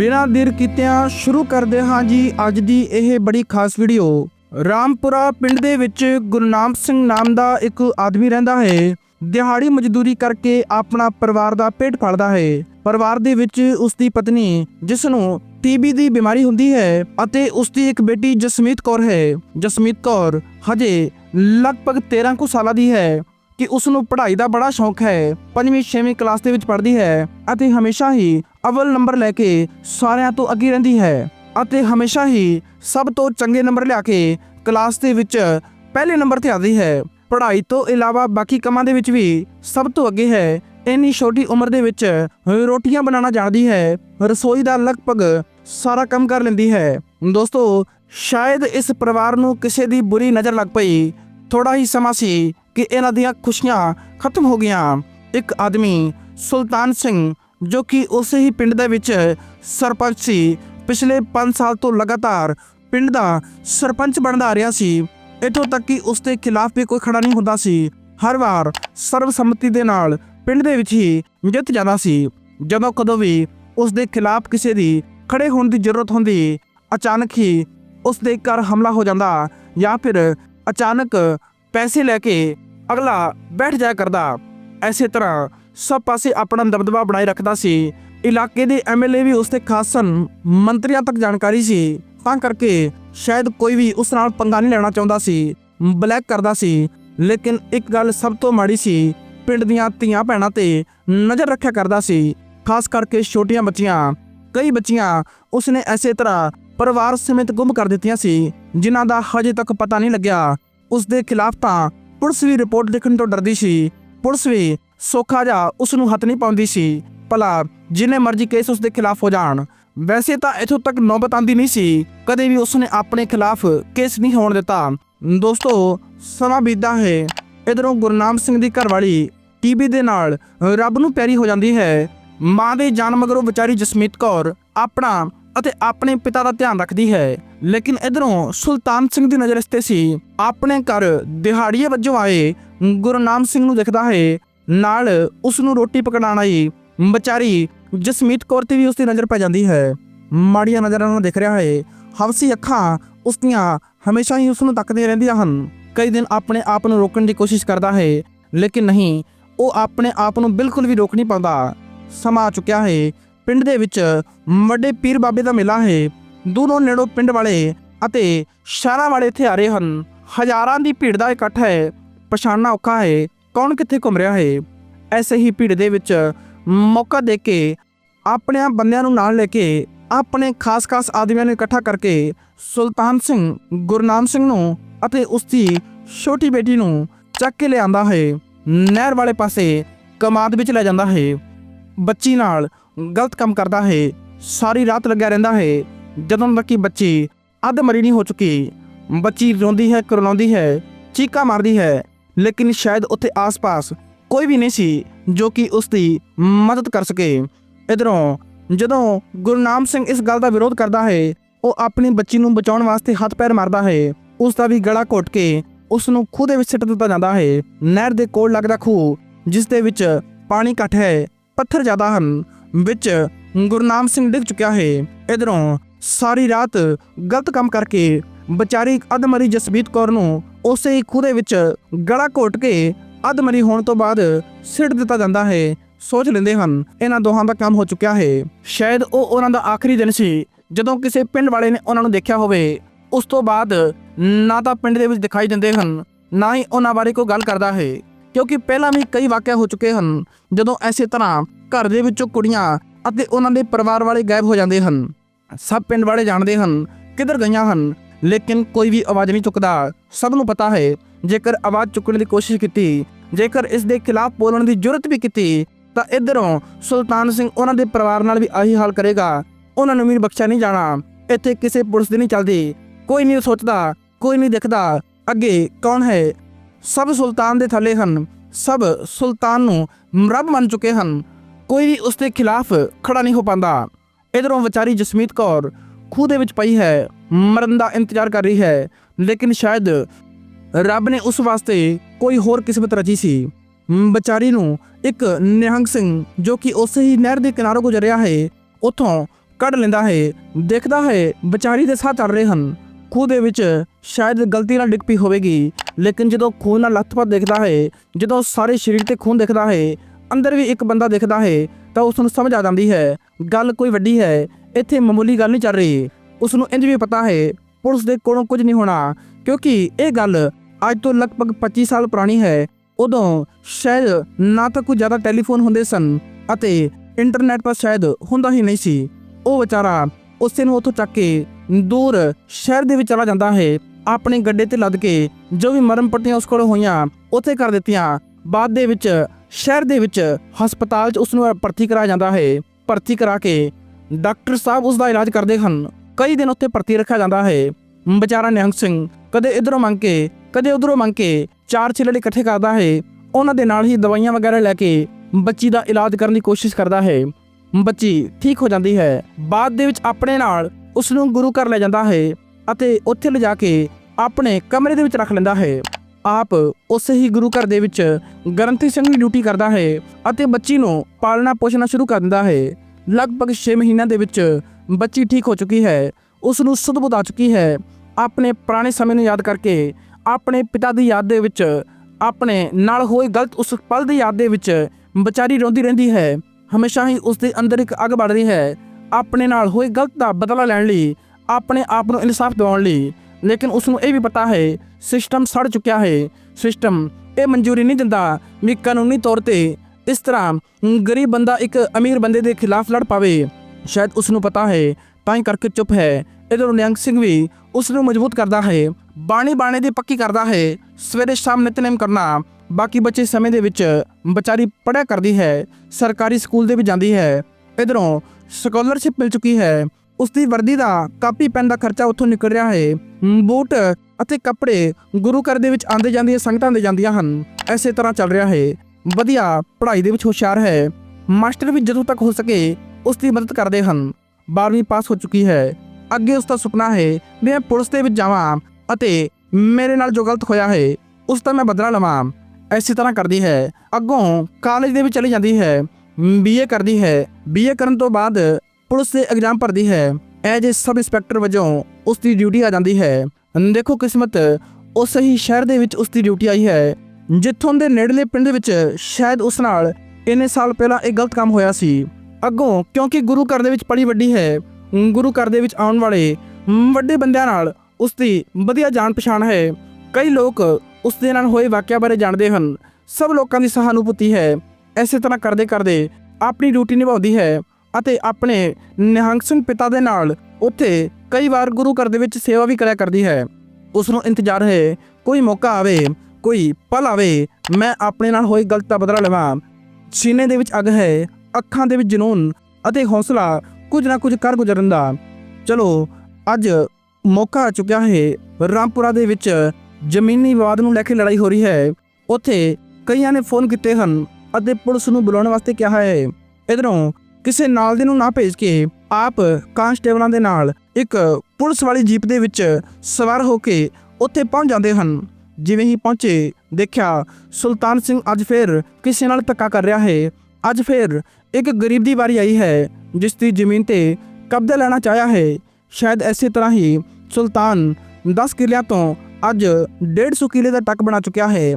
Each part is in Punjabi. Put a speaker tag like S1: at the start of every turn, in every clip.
S1: ਬਿਨਾਂ ਦੇਰ ਕੀਤਿਆਂ ਸ਼ੁਰੂ ਕਰਦੇ ਹਾਂ ਜੀ ਅੱਜ ਦੀ ਇਹ ਬੜੀ ਖਾਸ ਵੀਡੀਓ। ਰਾਮਪੁਰਾ ਪਿੰਡ ਦੇ ਵਿੱਚ ਗੁਰਨਾਮ ਸਿੰਘ ਨਾਮ ਦਾ ਇੱਕ ਆਦਮੀ ਰਹਿੰਦਾ ਹੈ। ਦਿਹਾੜੀ ਮਜ਼ਦੂਰੀ ਕਰਕੇ ਆਪਣਾ ਪਰਿਵਾਰ ਦਾ ਪੇਟ ਪਾਲਦਾ ਹੈ। ਪਰਿਵਾਰ ਦੇ ਵਿੱਚ ਉਸ ਦੀ ਪਤਨੀ ਜਿਸ ਨੂੰ ਟੀਬੀ ਦੀ ਬਿਮਾਰੀ ਹੁੰਦੀ ਹੈ ਅਤੇ ਉਸ ਦੀ ਇੱਕ ਬੇਟੀ ਜਸਮੀਤ ਕੌਰ ਹੈ। ਜਸਮੀਤ ਕੌਰ ਹਜੇ ਲਗਭਗ 13 ਕੁ ਸਾਲਾਂ ਦੀ ਹੈ ਕਿ ਉਸ ਨੂੰ ਪੜ੍ਹਾਈ ਦਾ ਬੜਾ ਸ਼ੌਂਕ ਹੈ। ਪੰਜਵੀਂ ਛੇਵੀਂ ਕਲਾਸ ਦੇ ਵਿੱਚ ਪੜ੍ਹਦੀ ਹੈ ਅਤੇ ਹਮੇਸ਼ਾ ਹੀ ਅਵਲ ਨੰਬਰ ਲੈ ਕੇ ਸਾਰਿਆਂ ਤੋਂ ਅੱਗੇ ਰਹਿੰਦੀ ਹੈ ਅਤੇ ਹਮੇਸ਼ਾ ਹੀ ਸਭ ਤੋਂ ਚੰਗੇ ਨੰਬਰ ਲਿਆ ਕੇ ਕਲਾਸ ਦੇ ਵਿੱਚ ਪਹਿਲੇ ਨੰਬਰ ਤੇ ਆਉਂਦੀ ਹੈ। ਪੜ੍ਹਾਈ ਤੋਂ ਇਲਾਵਾ ਬਾਕੀ ਕੰਮਾਂ ਦੇ ਵਿੱਚ ਵੀ ਸਭ ਤੋਂ ਅੱਗੇ ਹੈ। ਇੰਨੀ ਛੋਟੀ ਉਮਰ ਦੇ ਵਿੱਚ ਰੋਟੀਆਂ ਬਣਾਉਣਾ ਜਾਣਦੀ ਹੈ। ਰਸੋਈ ਦਾ ਲਗਭਗ ਸਾਰਾ ਕੰਮ ਕਰ ਲੈਂਦੀ ਹੈ। ਦੋਸਤੋ, ਸ਼ਾਇਦ ਇਸ ਪਰਿਵਾਰ ਨੂੰ ਕਿਸੇ ਦੀ ਬੁਰੀ ਨਜ਼ਰ ਲੱਗ ਪਈ। ਥੋੜਾ ਹੀ ਸਮਾਂ ਸੀ ਕਿ ਇਹਨਾਂ ਦੀਆਂ ਖੁਸ਼ੀਆਂ ਖਤਮ ਹੋ ਗਈਆਂ। ਇੱਕ ਆਦਮੀ, ਸੁਲਤਾਨ ਸਿੰਘ ਜੋ ਕਿ ਉਸੇ ਹੀ ਪਿੰਡ ਦੇ ਵਿੱਚ ਸਰਪੰਚ ਸੀ। ਪਿਛਲੇ 5 ਸਾਲ ਤੋਂ ਲਗਾਤਾਰ ਪਿੰਡ ਦਾ ਸਰਪੰਚ ਬਣਦਾ ਆ ਰਿਹਾ ਸੀ। ਇਥੋਂ ਤੱਕ ਕਿ ਉਸ ਦੇ ਖਿਲਾਫ ਵੀ ਕੋਈ ਖੜਾ ਨਹੀਂ ਹੁੰਦਾ ਸੀ। ਹਰ ਵਾਰ ਸਰਬਸੰਮਤੀ ਦੇ ਨਾਲ ਪਿੰਡ ਦੇ ਵਿੱਚ ਹੀ ਜਿੱਤ ਜਾਂਦਾ ਸੀ। ਜਦੋਂ ਕਦੋਂ ਵੀ ਉਸ ਦੇ ਖਿਲਾਫ ਕਿਸੇ ਦੀ ਖੜੇ ਹੋਣ ਦੀ ਜ਼ਰੂਰਤ ਹੁੰਦੀ, ਅਚਾਨਕ ਹੀ ਉਸ ਦੇ ਘਰ ਹਮਲਾ ਹੋ ਜਾਂਦਾ ਜਾਂ ਫਿਰ ਅਚਾਨਕ ਪੈਸੇ ਲੈ ਕੇ ਅਗਲਾ ਬੈਠ ਜਾਇਆ ਕਰਦਾ। ਐਸੇ ਤਰ੍ਹਾਂ ਸਭ ਪਾਸੇ ਆਪਣਾ ਦਬਦਬਾ ਬਣਾਈ ਰੱਖਦਾ ਸੀ। ਇਲਾਕੇ ਦੇ ਐਮਐਲਏ ਵੀ ਉਸ ਦੇ ਖਾਸ ਸਨ। ਮੰਤਰੀਆਂ ਤੱਕ ਜਾਣਕਾਰੀ ਸੀ। ਤਾਂ ਕਰਕੇ ਸ਼ਾਇਦ ਕੋਈ ਵੀ ਉਸ ਨਾਲ ਪੰਗਾ ਨਹੀਂ ਲੈਣਾ ਚਾਹੁੰਦਾ ਸੀ। ਬਲੈਕ ਕਰਦਾ ਸੀ। ਲੇਕਿਨ ਇੱਕ ਗੱਲ ਸਭ ਤੋਂ ਮਾੜੀ ਸੀ। ਪਿੰਡ ਦੀਆਂ ਧੀਆਂ ਭੈਣਾਂ ਤੇ ਨਜ਼ਰ ਰੱਖਿਆ ਕਰਦਾ ਸੀ। ਖਾਸ ਕਰਕੇ ਛੋਟੀਆਂ ਬੱਚੀਆਂ। ਕਈ ਬੱਚੀਆਂ ਉਸਨੇ ਐਸੇ ਤਰ੍ਹਾਂ ਪਰਿਵਾਰ ਸਮੇਤ ਗੁੰਮ ਕਰ ਦਿੱਤੀਆਂ ਸੀ, ਜਿਨ੍ਹਾਂ ਦਾ ਹਜੇ ਤੱਕ ਪਤਾ ਨਹੀਂ ਲੱਗਿਆ। ਉਸ ਦੇ ਖਿਲਾਫ ਤਾਂ ਪੁਲਿਸ ਵੀ ਰਿਪੋਰਟ ਲਿਖਣ ਤੋਂ ਡਰਦੀ ਸੀ। ਪੁਲਿਸ ਵੀ ਸੋਖਾ ਜਾ ਉਸ ਨੂੰ ਹੱਥ ਨਹੀਂ ਪਾਉਂਦੀ ਸੀ। ਭਲਾ ਜਿੰਨੇ ਮਰਜ਼ੀ ਕੇਸ ਉਸ ਦੇ ਖਿਲਾਫ ਹੋ ਜਾਣ। ਵੈਸੇ ਤਾਂ ਇਥੋਂ ਤੱਕ ਨੌਬਤ ਆਂਦੀ ਨਹੀਂ ਸੀ। ਕਦੇ ਵੀ ਉਸਨੇ ਆਪਣੇ ਖਿਲਾਫ ਕੇਸ ਨਹੀਂ ਹੋਣ ਦਿੱਤਾ। ਦੋਸਤੋ, ਸਮਾਂ ਬੀਤਦਾ ਹੈ। ਇਧਰੋਂ ਗੁਰਨਾਮ ਸਿੰਘ ਦੀ ਘਰਵਾਲੀ ਟੀਬੀ ਦੇ ਨਾਲ ਰੱਬ ਨੂੰ ਪਿਆਰੀ ਹੋ ਜਾਂਦੀ ਹੈ। ਮਾਂ ਦੇ ਜਾਨ ਮਗਰੋਂ ਵਿਚਾਰੀ ਜਸਮੀਤ ਕੌਰ ਆਪਣਾ ਅਤੇ ਆਪਣੇ ਪਿਤਾ ਦਾ ਧਿਆਨ ਰੱਖਦੀ ਹੈ। ਲੇਕਿਨ ਇਧਰੋਂ ਸੁਲਤਾਨ ਸਿੰਘ ਦੀ ਨਜ਼ਰ ਇਸ ਤੇ ਸੀ। ਆਪਣੇ ਘਰ ਦਿਹਾੜੀਏ ਵਜੋਂ ਆਏ ਗੁਰਨਾਮ ਸਿੰਘ ਨੂੰ ਦਿਖਦਾ ਹੈ। ਨਾਲ ਉਸ ਨੂੰ ਰੋਟੀ ਪਕੜਾਉਣ ਆਈ। ਵਿਚਾਰੀ ਜਸਮੀਤ ਕੌਰ ਤੇ ਵੀ ਉਸ ਦੀ ਨਜ਼ਰ ਪੈ ਜਾਂਦੀ ਹੈ। ਮਾੜੀਆਂ ਨਜ਼ਰਾਂ ਨਾਲ ਦਿਖ ਰਿਹਾ ਹੈ, ਹਵਸੀ ਅੱਖਾਂ ਉਸ ਦੀਆਂ ਹਮੇਸ਼ਾ ਹੀ ਉਸ ਨੂੰ ਤੱਕਦੀਆਂ ਰਹਿੰਦੀਆਂ ਹਨ। ਕਈ ਦਿਨ ਆਪਣੇ ਆਪ ਨੂੰ ਰੋਕਣ ਦੀ ਕੋਸ਼ਿਸ਼ ਕਰਦਾ ਹੈ, ਲੇਕਿਨ ਨਹੀਂ, ਉਹ ਆਪਣੇ ਆਪ ਨੂੰ ਬਿਲਕੁਲ ਵੀ ਰੋਕ ਨਹੀਂ ਪਾਉਂਦਾ। ਸਮਾਂ ਆ ਚੁੱਕਿਆ ਹੈ, ਪਿੰਡ ਦੇ ਵਿੱਚ ਵੱਡੇ ਪੀਰ ਬਾਬੇ ਦਾ ਮੇਲਾ ਹੈ। ਦੂਰੋਂ ਨੇੜੋਂ ਪਿੰਡ ਵਾਲੇ ਅਤੇ ਸ਼ਹਿਰਾਂ ਵਾਲੇ ਇੱਥੇ ਆ ਰਹੇ ਹਨ। ਹਜ਼ਾਰਾਂ ਦੀ ਭੀੜ ਦਾ ਇਕੱਠ ਹੈ, ਪਛਾਣਨਾ ਔਖਾ ਹੈ। ਕੌਣ ਕਿੱਥੇ ਘੁੰਮ ਰਿਹਾ ਹੈ? ਐਸੇ ਹੀ ਭੀੜ ਦੇ ਵਿੱਚ ਮੌਕਾ ਦੇ ਕੇ ਆਪਣੇ ਬੰਦਿਆਂ ਨੂੰ ਨਾਲ ਲੈ ਕੇ ਆਪਣੇ ਖਾਸ-ਖਾਸ ਆਦਮੀਆਂ ਨੂੰ ਇਕੱਠਾ ਕਰਕੇ ਸੁਲਤਾਨ ਸਿੰਘ, ਗੁਰਨਾਮ ਸਿੰਘ ਨੂੰ ਅਤੇ ਉਸ ਦੀ ਛੋਟੀ ਬੇਟੀ ਨੂੰ ਚੱਕ ਕੇ ਲਿਆਂਦਾ ਹੈ। ਨਹਿਰ ਵਾਲੇ ਪਾਸੇ ਕਮਾਦ ਵਿੱਚ ਲੈ ਜਾਂਦਾ ਹੈ। ਬੱਚੀ ਨਾਲ ਗਲਤ ਕੰਮ ਕਰਦਾ ਹੈ। ਸਾਰੀ ਰਾਤ ਲੱਗਿਆ ਰਹਿੰਦਾ ਹੈ। ਜਦੋਂ ਤੱਕ ਕਿ ਬੱਚੀ ਅੱਧ ਮਰੀ ਨਹੀਂ ਹੋ ਚੁੱਕੀ, ਬੱਚੀ ਰੋਂਦੀ ਹੈ, ਕਰਲਾਉਂਦੀ ਹੈ, ਚੀਕਾਂ ਮਾਰਦੀ ਹੈ ਲੇਕਿਨ ਸ਼ਾਇਦ ਉੱਥੇ ਆਸ-ਪਾਸ ਕੋਈ ਵੀ ਨਹੀਂ ਸੀ ਜੋ ਕਿ ਉਸ ਦੀ ਮਦਦ ਕਰ ਸਕੇ। ਇਧਰੋਂ ਜਦੋਂ ਗੁਰਨਾਮ ਸਿੰਘ ਇਸ ਗੱਲ ਦਾ ਵਿਰੋਧ ਕਰਦਾ ਹੈ, ਉਹ ਆਪਣੀ ਬੱਚੀ ਨੂੰ ਬਚਾਉਣ ਵਾਸਤੇ ਹੱਥ ਪੈਰ ਮਾਰਦਾ ਹੈ। ਉਸ ਦਾ ਵੀ ਗਲਾ ਘੁੱਟ ਕੇ ਉਸ ਨੂੰ ਖੂਹ ਦੇ ਵਿੱਚ ਸਿੱਟ ਦਿੱਤਾ ਜਾਂਦਾ ਹੈ। ਨਹਿਰ ਦੇ ਕੋਲ ਲੱਗਦਾ ਖੂਹ, ਜਿਸ ਦੇ ਵਿੱਚ ਪਾਣੀ ਘੱਟ ਹੈ, ਪੱਥਰ ਜ਼ਿਆਦਾ ਹਨ, ਵਿੱਚ ਗੁਰਨਾਮ ਸਿੰਘ ਡਿੱਗ ਚੁੱਕਿਆ ਹੈ। ਇਧਰੋਂ ਸਾਰੀ ਰਾਤ ਗਲਤ ਕੰਮ ਕਰਕੇ ਵਿਚਾਰੀ ਅਧਮਰੀ ਜਸਬੀਤ ਕੌਰ ਨੂੰ ਉਸੇ ਹੀ ਖੂਹ ਦੇ ਵਿੱਚ ਗਲਾ ਘੋਟ ਕੇ ਅਧਮਰੀ ਹੋਣ ਤੋਂ ਬਾਅਦ ਸਿੱਟ ਦਿੱਤਾ ਜਾਂਦਾ ਹੈ। ਸੋਚ ਲੈਂਦੇ ਹਨ, ਇਹਨਾਂ ਦੋਹਾਂ ਦਾ ਕੰਮ ਹੋ ਚੁੱਕਿਆ ਹੈ। ਸ਼ਾਇਦ ਉਹ ਉਹਨਾਂ ਦਾ ਆਖਰੀ ਦਿਨ ਸੀ। ਜਦੋਂ ਕਿਸੇ ਪਿੰਡ ਵਾਲੇ ਨੇ ਉਹਨਾਂ ਨੂੰ ਦੇਖਿਆ ਹੋਵੇ, ਉਸ ਤੋਂ ਬਾਅਦ ਨਾ ਤਾਂ ਪਿੰਡ ਦੇ ਵਿੱਚ ਦਿਖਾਈ ਦਿੰਦੇ ਹਨ, ਨਾ ਹੀ ਉਹਨਾਂ ਬਾਰੇ ਕੋਈ ਗੱਲ ਕਰਦਾ ਹੈ। ਕਿਉਂਕਿ ਪਹਿਲਾਂ ਵੀ ਕਈ ਵਾਕਿਆ ਹੋ ਚੁੱਕੇ ਹਨ, ਜਦੋਂ ਐਸੇ ਤਰ੍ਹਾਂ ਘਰ ਦੇ ਵਿੱਚੋਂ ਕੁੜੀਆਂ ਅਤੇ ਉਹਨਾਂ ਦੇ ਪਰਿਵਾਰ ਵਾਲੇ ਗਾਇਬ ਹੋ ਜਾਂਦੇ ਹਨ। ਸਭ ਪਿੰਡ ਵਾਲੇ ਜਾਣਦੇ ਹਨ, ਕਿੱਧਰ ਗਈਆਂ ਹਨ ਲੇਕਿਨ ਕੋਈ ਵੀ ਆਵਾਜ਼ ਨਹੀਂ ਚੁੱਕਦਾ। ਸਭ ਨੂੰ ਪਤਾ ਹੈ, ਜੇਕਰ ਆਵਾਜ਼ ਚੁੱਕਣ ਦੀ ਕੋਸ਼ਿਸ਼ ਕੀਤੀ, ਜੇਕਰ ਇਸ ਦੇ ਖਿਲਾਫ ਬੋਲਣ ਦੀ ਜ਼ਰੂਰਤ ਵੀ ਕੀਤੀ, ਤਾਂ ਇਧਰੋਂ ਸੁਲਤਾਨ ਸਿੰਘ ਉਹਨਾਂ ਦੇ ਪਰਿਵਾਰ ਨਾਲ ਵੀ ਆਹੀ ਹਾਲ ਕਰੇਗਾ। ਉਹਨਾਂ ਨੂੰ ਵੀ ਬਖਸ਼ਿਆ ਨਹੀਂ ਜਾਣਾ। ਇੱਥੇ ਕਿਸੇ ਪੁਲਿਸ ਦੀ ਨਹੀਂ ਚੱਲਦੀ। ਕੋਈ ਨਹੀਂ ਸੋਚਦਾ, ਕੋਈ ਨਹੀਂ ਦੇਖਦਾ, ਅੱਗੇ ਕੌਣ ਹੈ? ਸਭ ਸੁਲਤਾਨ ਦੇ ਥੱਲੇ ਹਨ। ਸਭ ਸੁਲਤਾਨ ਨੂੰ ਰੱਬ ਮੰਨ ਚੁੱਕੇ ਹਨ। ਕੋਈ ਵੀ ਉਸ ਦੇ ਖਿਲਾਫ ਖੜਾ ਨਹੀਂ ਹੋ ਪਾਂਦਾ ਇਧਰੋਂ ਵਿਚਾਰੀ ਜਸਮੀਤ ਕੌਰ ਖੂਹ ਦੇ ਵਿੱਚ ਪਈ ਹੈ ਮਰਨ ਦਾ ਇੰਤਜ਼ਾਰ ਕਰ ਰਹੀ ਹੈ ਲੇਕਿਨ ਸ਼ਾਇਦ ਰੱਬ ਨੇ ਉਸ ਵਾਸਤੇ ਕੋਈ ਹੋਰ ਕਿਸਮਤ ਰਚੀ ਸੀ। ਮ, ਵਿਚਾਰੀ ਨੂੰ ਇੱਕ ਨਿਹੰਗ ਸਿੰਘ ਜੋ ਕਿ ਉਸੇ ਹੀ ਨਹਿਰ ਦੇ ਕਿਨਾਰੇ ਗੁਜ਼ਰਿਆ ਹੈ ਉਥੋਂ ਕੱਢ ਲੈਂਦਾ ਹੈ ਦੇਖਦਾ ਹੈ ਵਿਚਾਰੀ ਦੇ ਸਾਹ ਚੱਲ ਰਹੇ ਹਨ। ਖੂਹ ਦੇ ਵਿੱਚ ਸ਼ਾਇਦ ਗਲਤੀ ਨਾਲ ਡਿੱਗ ਪਈ ਹੋਵੇਗੀ ਲੇਕਿਨ ਜਦੋਂ ਖੂਨ ਨਾਲ ਲੱਥਪੱਥ ਦੇਖਦਾ ਹੈ ਜਦੋਂ ਸਾਰੇ ਸਰੀਰ ਤੇ ਖੂਨ ਦੇਖਦਾ ਹੈ ਅੰਦਰ ਵੀ ਇੱਕ ਬੰਦਾ ਦਿਖਦਾ ਹੈ ਤਾਂ ਉਸ ਨੂੰ ਸਮਝ ਆ ਜਾਂਦੀ ਹੈ। ਗੱਲ ਕੋਈ ਵੱਡੀ ਹੈ। ਇੱਥੇ ਮਾਮੂਲੀ ਗੱਲ ਨਹੀਂ ਚੱਲ ਰਹੀ। ਉਸ ਨੂੰ ਇੰਜ ਵੀ ਪਤਾ ਹੈ, ਪੁਲਿਸ ਦੇ ਕੋਲੋਂ ਕੁਝ ਨਹੀਂ ਹੋਣਾ। ਕਿਉਂਕਿ ਇਹ ਗੱਲ ਅੱਜ ਤੋਂ ਲਗਭਗ 25 ਸਾਲ ਪੁਰਾਣੀ ਹੈ। ਉਦੋਂ ਸ਼ਾਇਦ ਨਾ ਤਾਂ ਕੋਈ ਜ਼ਿਆਦਾ ਟੈਲੀਫੋਨ ਹੁੰਦੇ ਸਨ ਅਤੇ ਇੰਟਰਨੈਟ ਪਰ ਸ਼ਾਇਦ ਹੁੰਦਾ ਹੀ ਨਹੀਂ ਸੀ। ਉਹ ਵਿਚਾਰਾ ਉਸੇ ਨੂੰ ਉੱਥੋਂ ਚੱਕ ਕੇ ਦੂਰ ਸ਼ਹਿਰ ਦੇ ਵਿੱਚ ਚਲਾ ਜਾਂਦਾ ਹੈ। ਆਪਣੇ ਗੱਡੇ ਤੇ ਲੱਦ ਕੇ ਜੋ ਵੀ ਮਰਮ ਪੱਟੀਆਂ ਉਸ ਕੋਲ ਹੋਈਆਂ, ਉੱਥੇ ਕਰ ਦਿੱਤੀਆਂ। ਬਾਅਦ ਦੇ ਵਿੱਚ ਸ਼ਹਿਰ ਦੇ ਵਿੱਚ ਹਸਪਤਾਲ 'ਚ ਉਸ ਨੂੰ ਭਰਤੀ ਕਰਾਇਆ ਜਾਂਦਾ ਹੈ। ਭਰਤੀ ਕਰਾ ਕੇ ਡਾਕਟਰ ਸਾਹਿਬ ਉਸ ਦਾ ਇਲਾਜ ਕਰਦੇ ਹਨ। ਕਈ ਦਿਨ ਉੱਥੇ ਭਰਤੀ ਰੱਖਿਆ ਜਾਂਦਾ ਹੈ। ਵਿਚਾਰਾ ਨਿਹੰਗ ਸਿੰਘ ਕਦੇ ਇਧਰੋਂ ਮੰਗ ਕੇ, ਕਦੇ ਉਧਰੋਂ ਮੰਗ ਕੇ ਚਾਰ ਛਿਲੜੇ ਇਕੱਠੇ ਕਰਦਾ ਹੈ। ਉਹਨਾਂ ਦੇ ਨਾਲ ਹੀ ਦਵਾਈਆਂ ਵਗੈਰਾ ਲੈ ਕੇ ਬੱਚੀ ਦਾ ਇਲਾਜ ਕਰਨ ਦੀ ਕੋਸ਼ਿਸ਼ ਕਰਦਾ ਹੈ। ਬੱਚੀ ਠੀਕ ਹੋ ਜਾਂਦੀ ਹੈ। ਬਾਅਦ ਦੇ ਵਿੱਚ ਆਪਣੇ ਨਾਲ ਉਸ ਨੂੰ ਗੁਰੂ ਘਰ ਲੈ ਜਾਂਦਾ ਹੈ ਅਤੇ ਉੱਥੇ ਲਿਜਾ ਕੇ ਆਪਣੇ ਕਮਰੇ ਦੇ ਵਿੱਚ ਰੱਖ ਲੈਂਦਾ ਹੈ। ਆਪ ਉਸ ਹੀ ਗੁਰੂ ਘਰ ਦੇ ਵਿੱਚ ਗ੍ਰੰਥੀ ਸਿੰਘ ਦੀ ਡਿਊਟੀ ਕਰਦਾ ਹੈ ਅਤੇ ਬੱਚੀ ਨੂੰ ਪਾਲਣਾ ਪੋਸ਼ਣਾ ਸ਼ੁਰੂ ਕਰ ਦਿੰਦਾ ਹੈ। ਲਗਭਗ 6 ਮਹੀਨਿਆਂ ਦੇ ਵਿੱਚ ਬੱਚੀ ਠੀਕ ਹੋ ਚੁੱਕੀ ਹੈ। ਉਸ ਨੂੰ ਸੁਧ ਬੁੱਧ ਆ ਚੁੱਕੀ ਹੈ। ਆਪਣੇ ਪੁਰਾਣੇ ਸਮੇਂ ਨੂੰ ਯਾਦ ਕਰਕੇ ਆਪਣੇ ਪਿਤਾ ਦੀ ਯਾਦ ਦੇ ਵਿੱਚ, ਆਪਣੇ ਨਾਲ ਹੋਈ ਗਲਤ ਉਸ ਪਲ ਦੀ ਯਾਦ ਦੇ ਵਿੱਚ ਵਿਚਾਰੀ ਰੋਂਦੀ ਰਹਿੰਦੀ ਹੈ। ਹਮੇਸ਼ਾ ਹੀ ਉਸ ਦੇ ਅੰਦਰ ਇੱਕ ਅੱਗ ਬੜ ਰਹੀ ਹੈ। ਆਪਣੇ ਨਾਲ ਹੋਏ ਗਲਤ ਦਾ ਬਦਲਾ ਲੈਣ ਲਈ, ਆਪਣੇ ਆਪ ਨੂੰ ਇਨਸਾਫ ਦਿਵਾਉਣ ਲਈ ਲੇਕਿਨ ਉਸ ਨੂੰ ਇਹ ਵੀ ਪਤਾ ਹੈ, ਸਿਸਟਮ ਸੜ ਚੁੱਕਿਆ ਹੈ। ਸਿਸਟਮ ਇਹ ਮਨਜ਼ੂਰੀ ਨਹੀਂ ਦਿੰਦਾ ਵੀ ਕਾਨੂੰਨੀ ਤੌਰ ਤੇ ਇਸ ਤਰ੍ਹਾਂ ਗਰੀਬ ਬੰਦਾ ਇੱਕ ਅਮੀਰ ਬੰਦੇ ਦੇ ਖਿਲਾਫ ਲੜ ਪਾਵੇ। ਸ਼ਾਇਦ ਉਸ ਨੂੰ ਪਤਾ ਹੈ, ਤਾਂ ਹੀ ਕਰਕੇ ਚੁੱਪ ਹੈ। ਇਧਰ ਨਿਹੰਗ ਸਿੰਘ ਵੀ ਉਸ ਨੂੰ ਮਜ਼ਬੂਤ ਕਰਦਾ ਹੈ। ਬਾਣੀ ਬਾਣੇ ਦੀ ਪੱਕੀ ਕਰਦਾ ਹੈ। ਸਵੇਰੇ ਸ਼ਾਮ ਨਿਤਨੇਮ ਕਰਨਾ, ਬਾਕੀ ਬੱਚੇ ਸਮੇਂ ਦੇ ਵਿੱਚ ਵਿਚਾਰੀ ਪੜ੍ਹਿਆ ਕਰਦੀ ਹੈ। ਸਰਕਾਰੀ ਸਕੂਲ ਦੇ ਵੀ ਜਾਂਦੀ ਹੈ। ਇਧਰੋਂ ਸਕਾਲਰਸ਼ਿਪ ਮਿਲ ਚੁੱਕੀ ਹੈ। ਉਸ ਦੀ ਵਰਦੀ ਦਾ ਕਾਪੀ, ਪੈਨ ਦਾ ਖਰਚਾ ਉੱਥੋਂ ਨਿਕਲ ਰਿਹਾ ਹੈ। ਬੂਟ ਅਤੇ ਕੱਪੜੇ ਗੁਰੂ ਘਰ ਦੇ ਵਿੱਚ ਆਂਦੇ ਜਾਂਦੀਆਂ ਸੰਗਤਾਂ ਦੇ ਜਾਂਦੀਆਂ ਹਨ। ਐਸੇ ਤਰ੍ਹਾਂ ਚੱਲ ਰਿਹਾ ਹੈ। ਵਧੀਆ ਪੜ੍ਹਾਈ ਦੇ ਵਿੱਚ ਹੁਸ਼ਿਆਰ ਹੈ। ਮਾਸਟਰ ਵੀ ਜਦੋਂ ਤੱਕ ਹੋ ਸਕੇ ਉਸ ਦੀ ਮਦਦ ਕਰਦੇ ਹਨ। 12ਵੀਂ ਪਾਸ ਹੋ ਚੁੱਕੀ ਹੈ। ਅੱਗੇ ਉਸ ਦਾ ਸੁਪਨਾ ਹੈ ਵੀ ਮੈਂ ਪੁਲਿਸ ਦੇ ਵਿੱਚ ਜਾਵਾਂ ਅਤੇ ਮੇਰੇ ਨਾਲ ਜੋ ਗਲਤ ਹੋਇਆ ਹੈ, ਉਸ ਦਾ ਮੈਂ ਬਦਲਾ ਲਵਾਂ। ਐਸੀ ਤਰ੍ਹਾਂ ਕਰਦੀ ਹੈ। ਅੱਗੋਂ ਕਾਲਜ ਦੇ ਵਿੱਚ ਚਲੀ ਜਾਂਦੀ ਹੈ। ਬੀਏ ਕਰਦੀ ਹੈ। ਬੀਏ ਕਰਨ ਤੋਂ ਬਾਅਦ ਪੁਲਿਸ ਦੇ ਐਗਜ਼ਾਮ ਭਰਦੀ ਹੈ ਐਜ ਏ ਸਬ ਇੰਸਪੈਕਟਰ ਵਜੋਂ ਉਸ ਦੀ ਡਿਊਟੀ ਆ ਜਾਂਦੀ ਹੈ। ਦੇਖੋ ਕਿਸਮਤ, ਉਸ ਹੀ ਸ਼ਹਿਰ ਦੇ ਵਿੱਚ ਉਸ ਦੀ ਡਿਊਟੀ ਆਈ ਹੈ, ਜਿੱਥੋਂ ਦੇ ਨੇੜਲੇ ਪਿੰਡ ਵਿੱਚ ਸ਼ਾਇਦ ਉਸ ਨਾਲ ਇੰਨੇ ਸਾਲ ਪਹਿਲਾਂ ਇਹ ਗਲਤ ਕੰਮ ਹੋਇਆ ਸੀ। ਅੱਗੋਂ ਕਿਉਂਕਿ ਗੁਰੂ ਘਰ ਦੇ ਵਿੱਚ ਪੜੀ ਵੱਡੀ ਹੈ, ਗੁਰੂ ਘਰ ਦੇ ਵਿੱਚ ਆਉਣ ਵਾਲੇ ਵੱਡੇ ਬੰਦਿਆਂ ਨਾਲ ਉਸ ਦੀ ਵਧੀਆ ਜਾਣ ਪਛਾਣ ਹੈ। ਕਈ ਲੋਕ ਉਸ ਦੇ ਨਾਲ ਹੋਏ ਵਾਕਿਆ ਬਾਰੇ ਜਾਣਦੇ ਹਨ। ਸਭ ਲੋਕਾਂ ਦੀ ਸਹਾਨੁਭੂਤੀ ਹੈ ਐਸੇ ਤਰ੍ਹਾਂ ਕਰਦੇ ਕਰਦੇ ਆਪਣੀ ਡਿਊਟੀ ਨਿਭਾਉਂਦੀ ਹੈ। ਅਤੇ ਆਪਣੇ ਨਿਹੰਗ ਸਿੰਘ ਪਿਤਾ ਦੇ ਨਾਲ ਉੱਥੇ ਕਈ ਵਾਰ ਗੁਰੂ ਘਰ ਦੇ ਵਿੱਚ ਸੇਵਾ ਵੀ ਕਰਿਆ ਕਰਦੀ ਹੈ। ਉਸ ਨੂੰ ਇੰਤਜ਼ਾਰ ਹੈ, ਕੋਈ ਮੌਕਾ ਆਵੇ, ਕੋਈ ਪਲ ਆਵੇ, ਮੈਂ ਆਪਣੇ ਨਾਲ ਹੋਈ ਗਲਤ ਦਾ ਬਦਲਾ ਲਵਾਂ। ਸੀਨੇ ਦੇ ਵਿੱਚ ਅੱਗ ਹੈ, ਅੱਖਾਂ ਦੇ ਵਿੱਚ ਜਨੂਨ ਅਤੇ ਹੌਸਲਾ ਕੁਝ ਨਾ ਕੁਝ ਕਰ ਗੁਜ਼ਰਨ ਦਾ। ਚਲੋ, ਅੱਜ ਮੌਕਾ ਆ ਚੁੱਕਿਆ ਹੈ, ਰਾਮਪੁਰਾ ਦੇ ਵਿੱਚ ਜ਼ਮੀਨੀ ਵਿਵਾਦ ਨੂੰ ਲੈ ਕੇ ਲੜਾਈ ਹੋ ਰਹੀ ਹੈ। ਉੱਥੇ ਕਈਆਂ ਨੇ ਫੋਨ ਕੀਤੇ ਹਨ ਅਤੇ ਪੁਲਿਸ ਨੂੰ ਬੁਲਾਉਣ ਵਾਸਤੇ ਕਿਹਾ ਹੈ। ਇਧਰੋਂ ਕਿਸੇ ਨਾਲ ਦੇ ਨੂੰ ਨਾ ਭੇਜ ਕੇ ਆਪ ਕਾਂਸਟੇਬਲਾਂ ਦੇ ਨਾਲ ਇੱਕ ਪੁਲਿਸ ਵਾਲੀ ਜੀਪ ਦੇ ਵਿੱਚ ਸਵਾਰ ਹੋ ਕੇ ਉੱਥੇ ਪਹੁੰਚ ਜਾਂਦੇ ਹਨ। ਜਿਵੇਂ ਹੀ ਪਹੁੰਚੇ, ਦੇਖਿਆ ਸੁਲਤਾਨ ਸਿੰਘ ਅੱਜ ਫੇਰ ਕਿਸੇ ਨਾਲ ਧੱਕਾ ਕਰ ਰਿਹਾ ਹੈ। ਅੱਜ ਫੇਰ ਇੱਕ ਗਰੀਬ ਦੀ ਵਾਰੀ ਆਈ ਹੈ, ਜਿਸ ਦੀ ਜ਼ਮੀਨ ਤੇ ਕਬਜ਼ਾ ਲੈਣਾ ਚਾਹਿਆ ਹੈ। ਸ਼ਾਇਦ ਐਸੇ ਤਰ੍ਹਾਂ ਹੀ ਸੁਲਤਾਨ 10 ਕਿਲਿਆਂ ਤੋਂ ਅੱਜ 150 ਕਿੱਲੇ ਦਾ ਟੱਕ ਬਣਾ ਚੁੱਕਿਆ ਹੈ।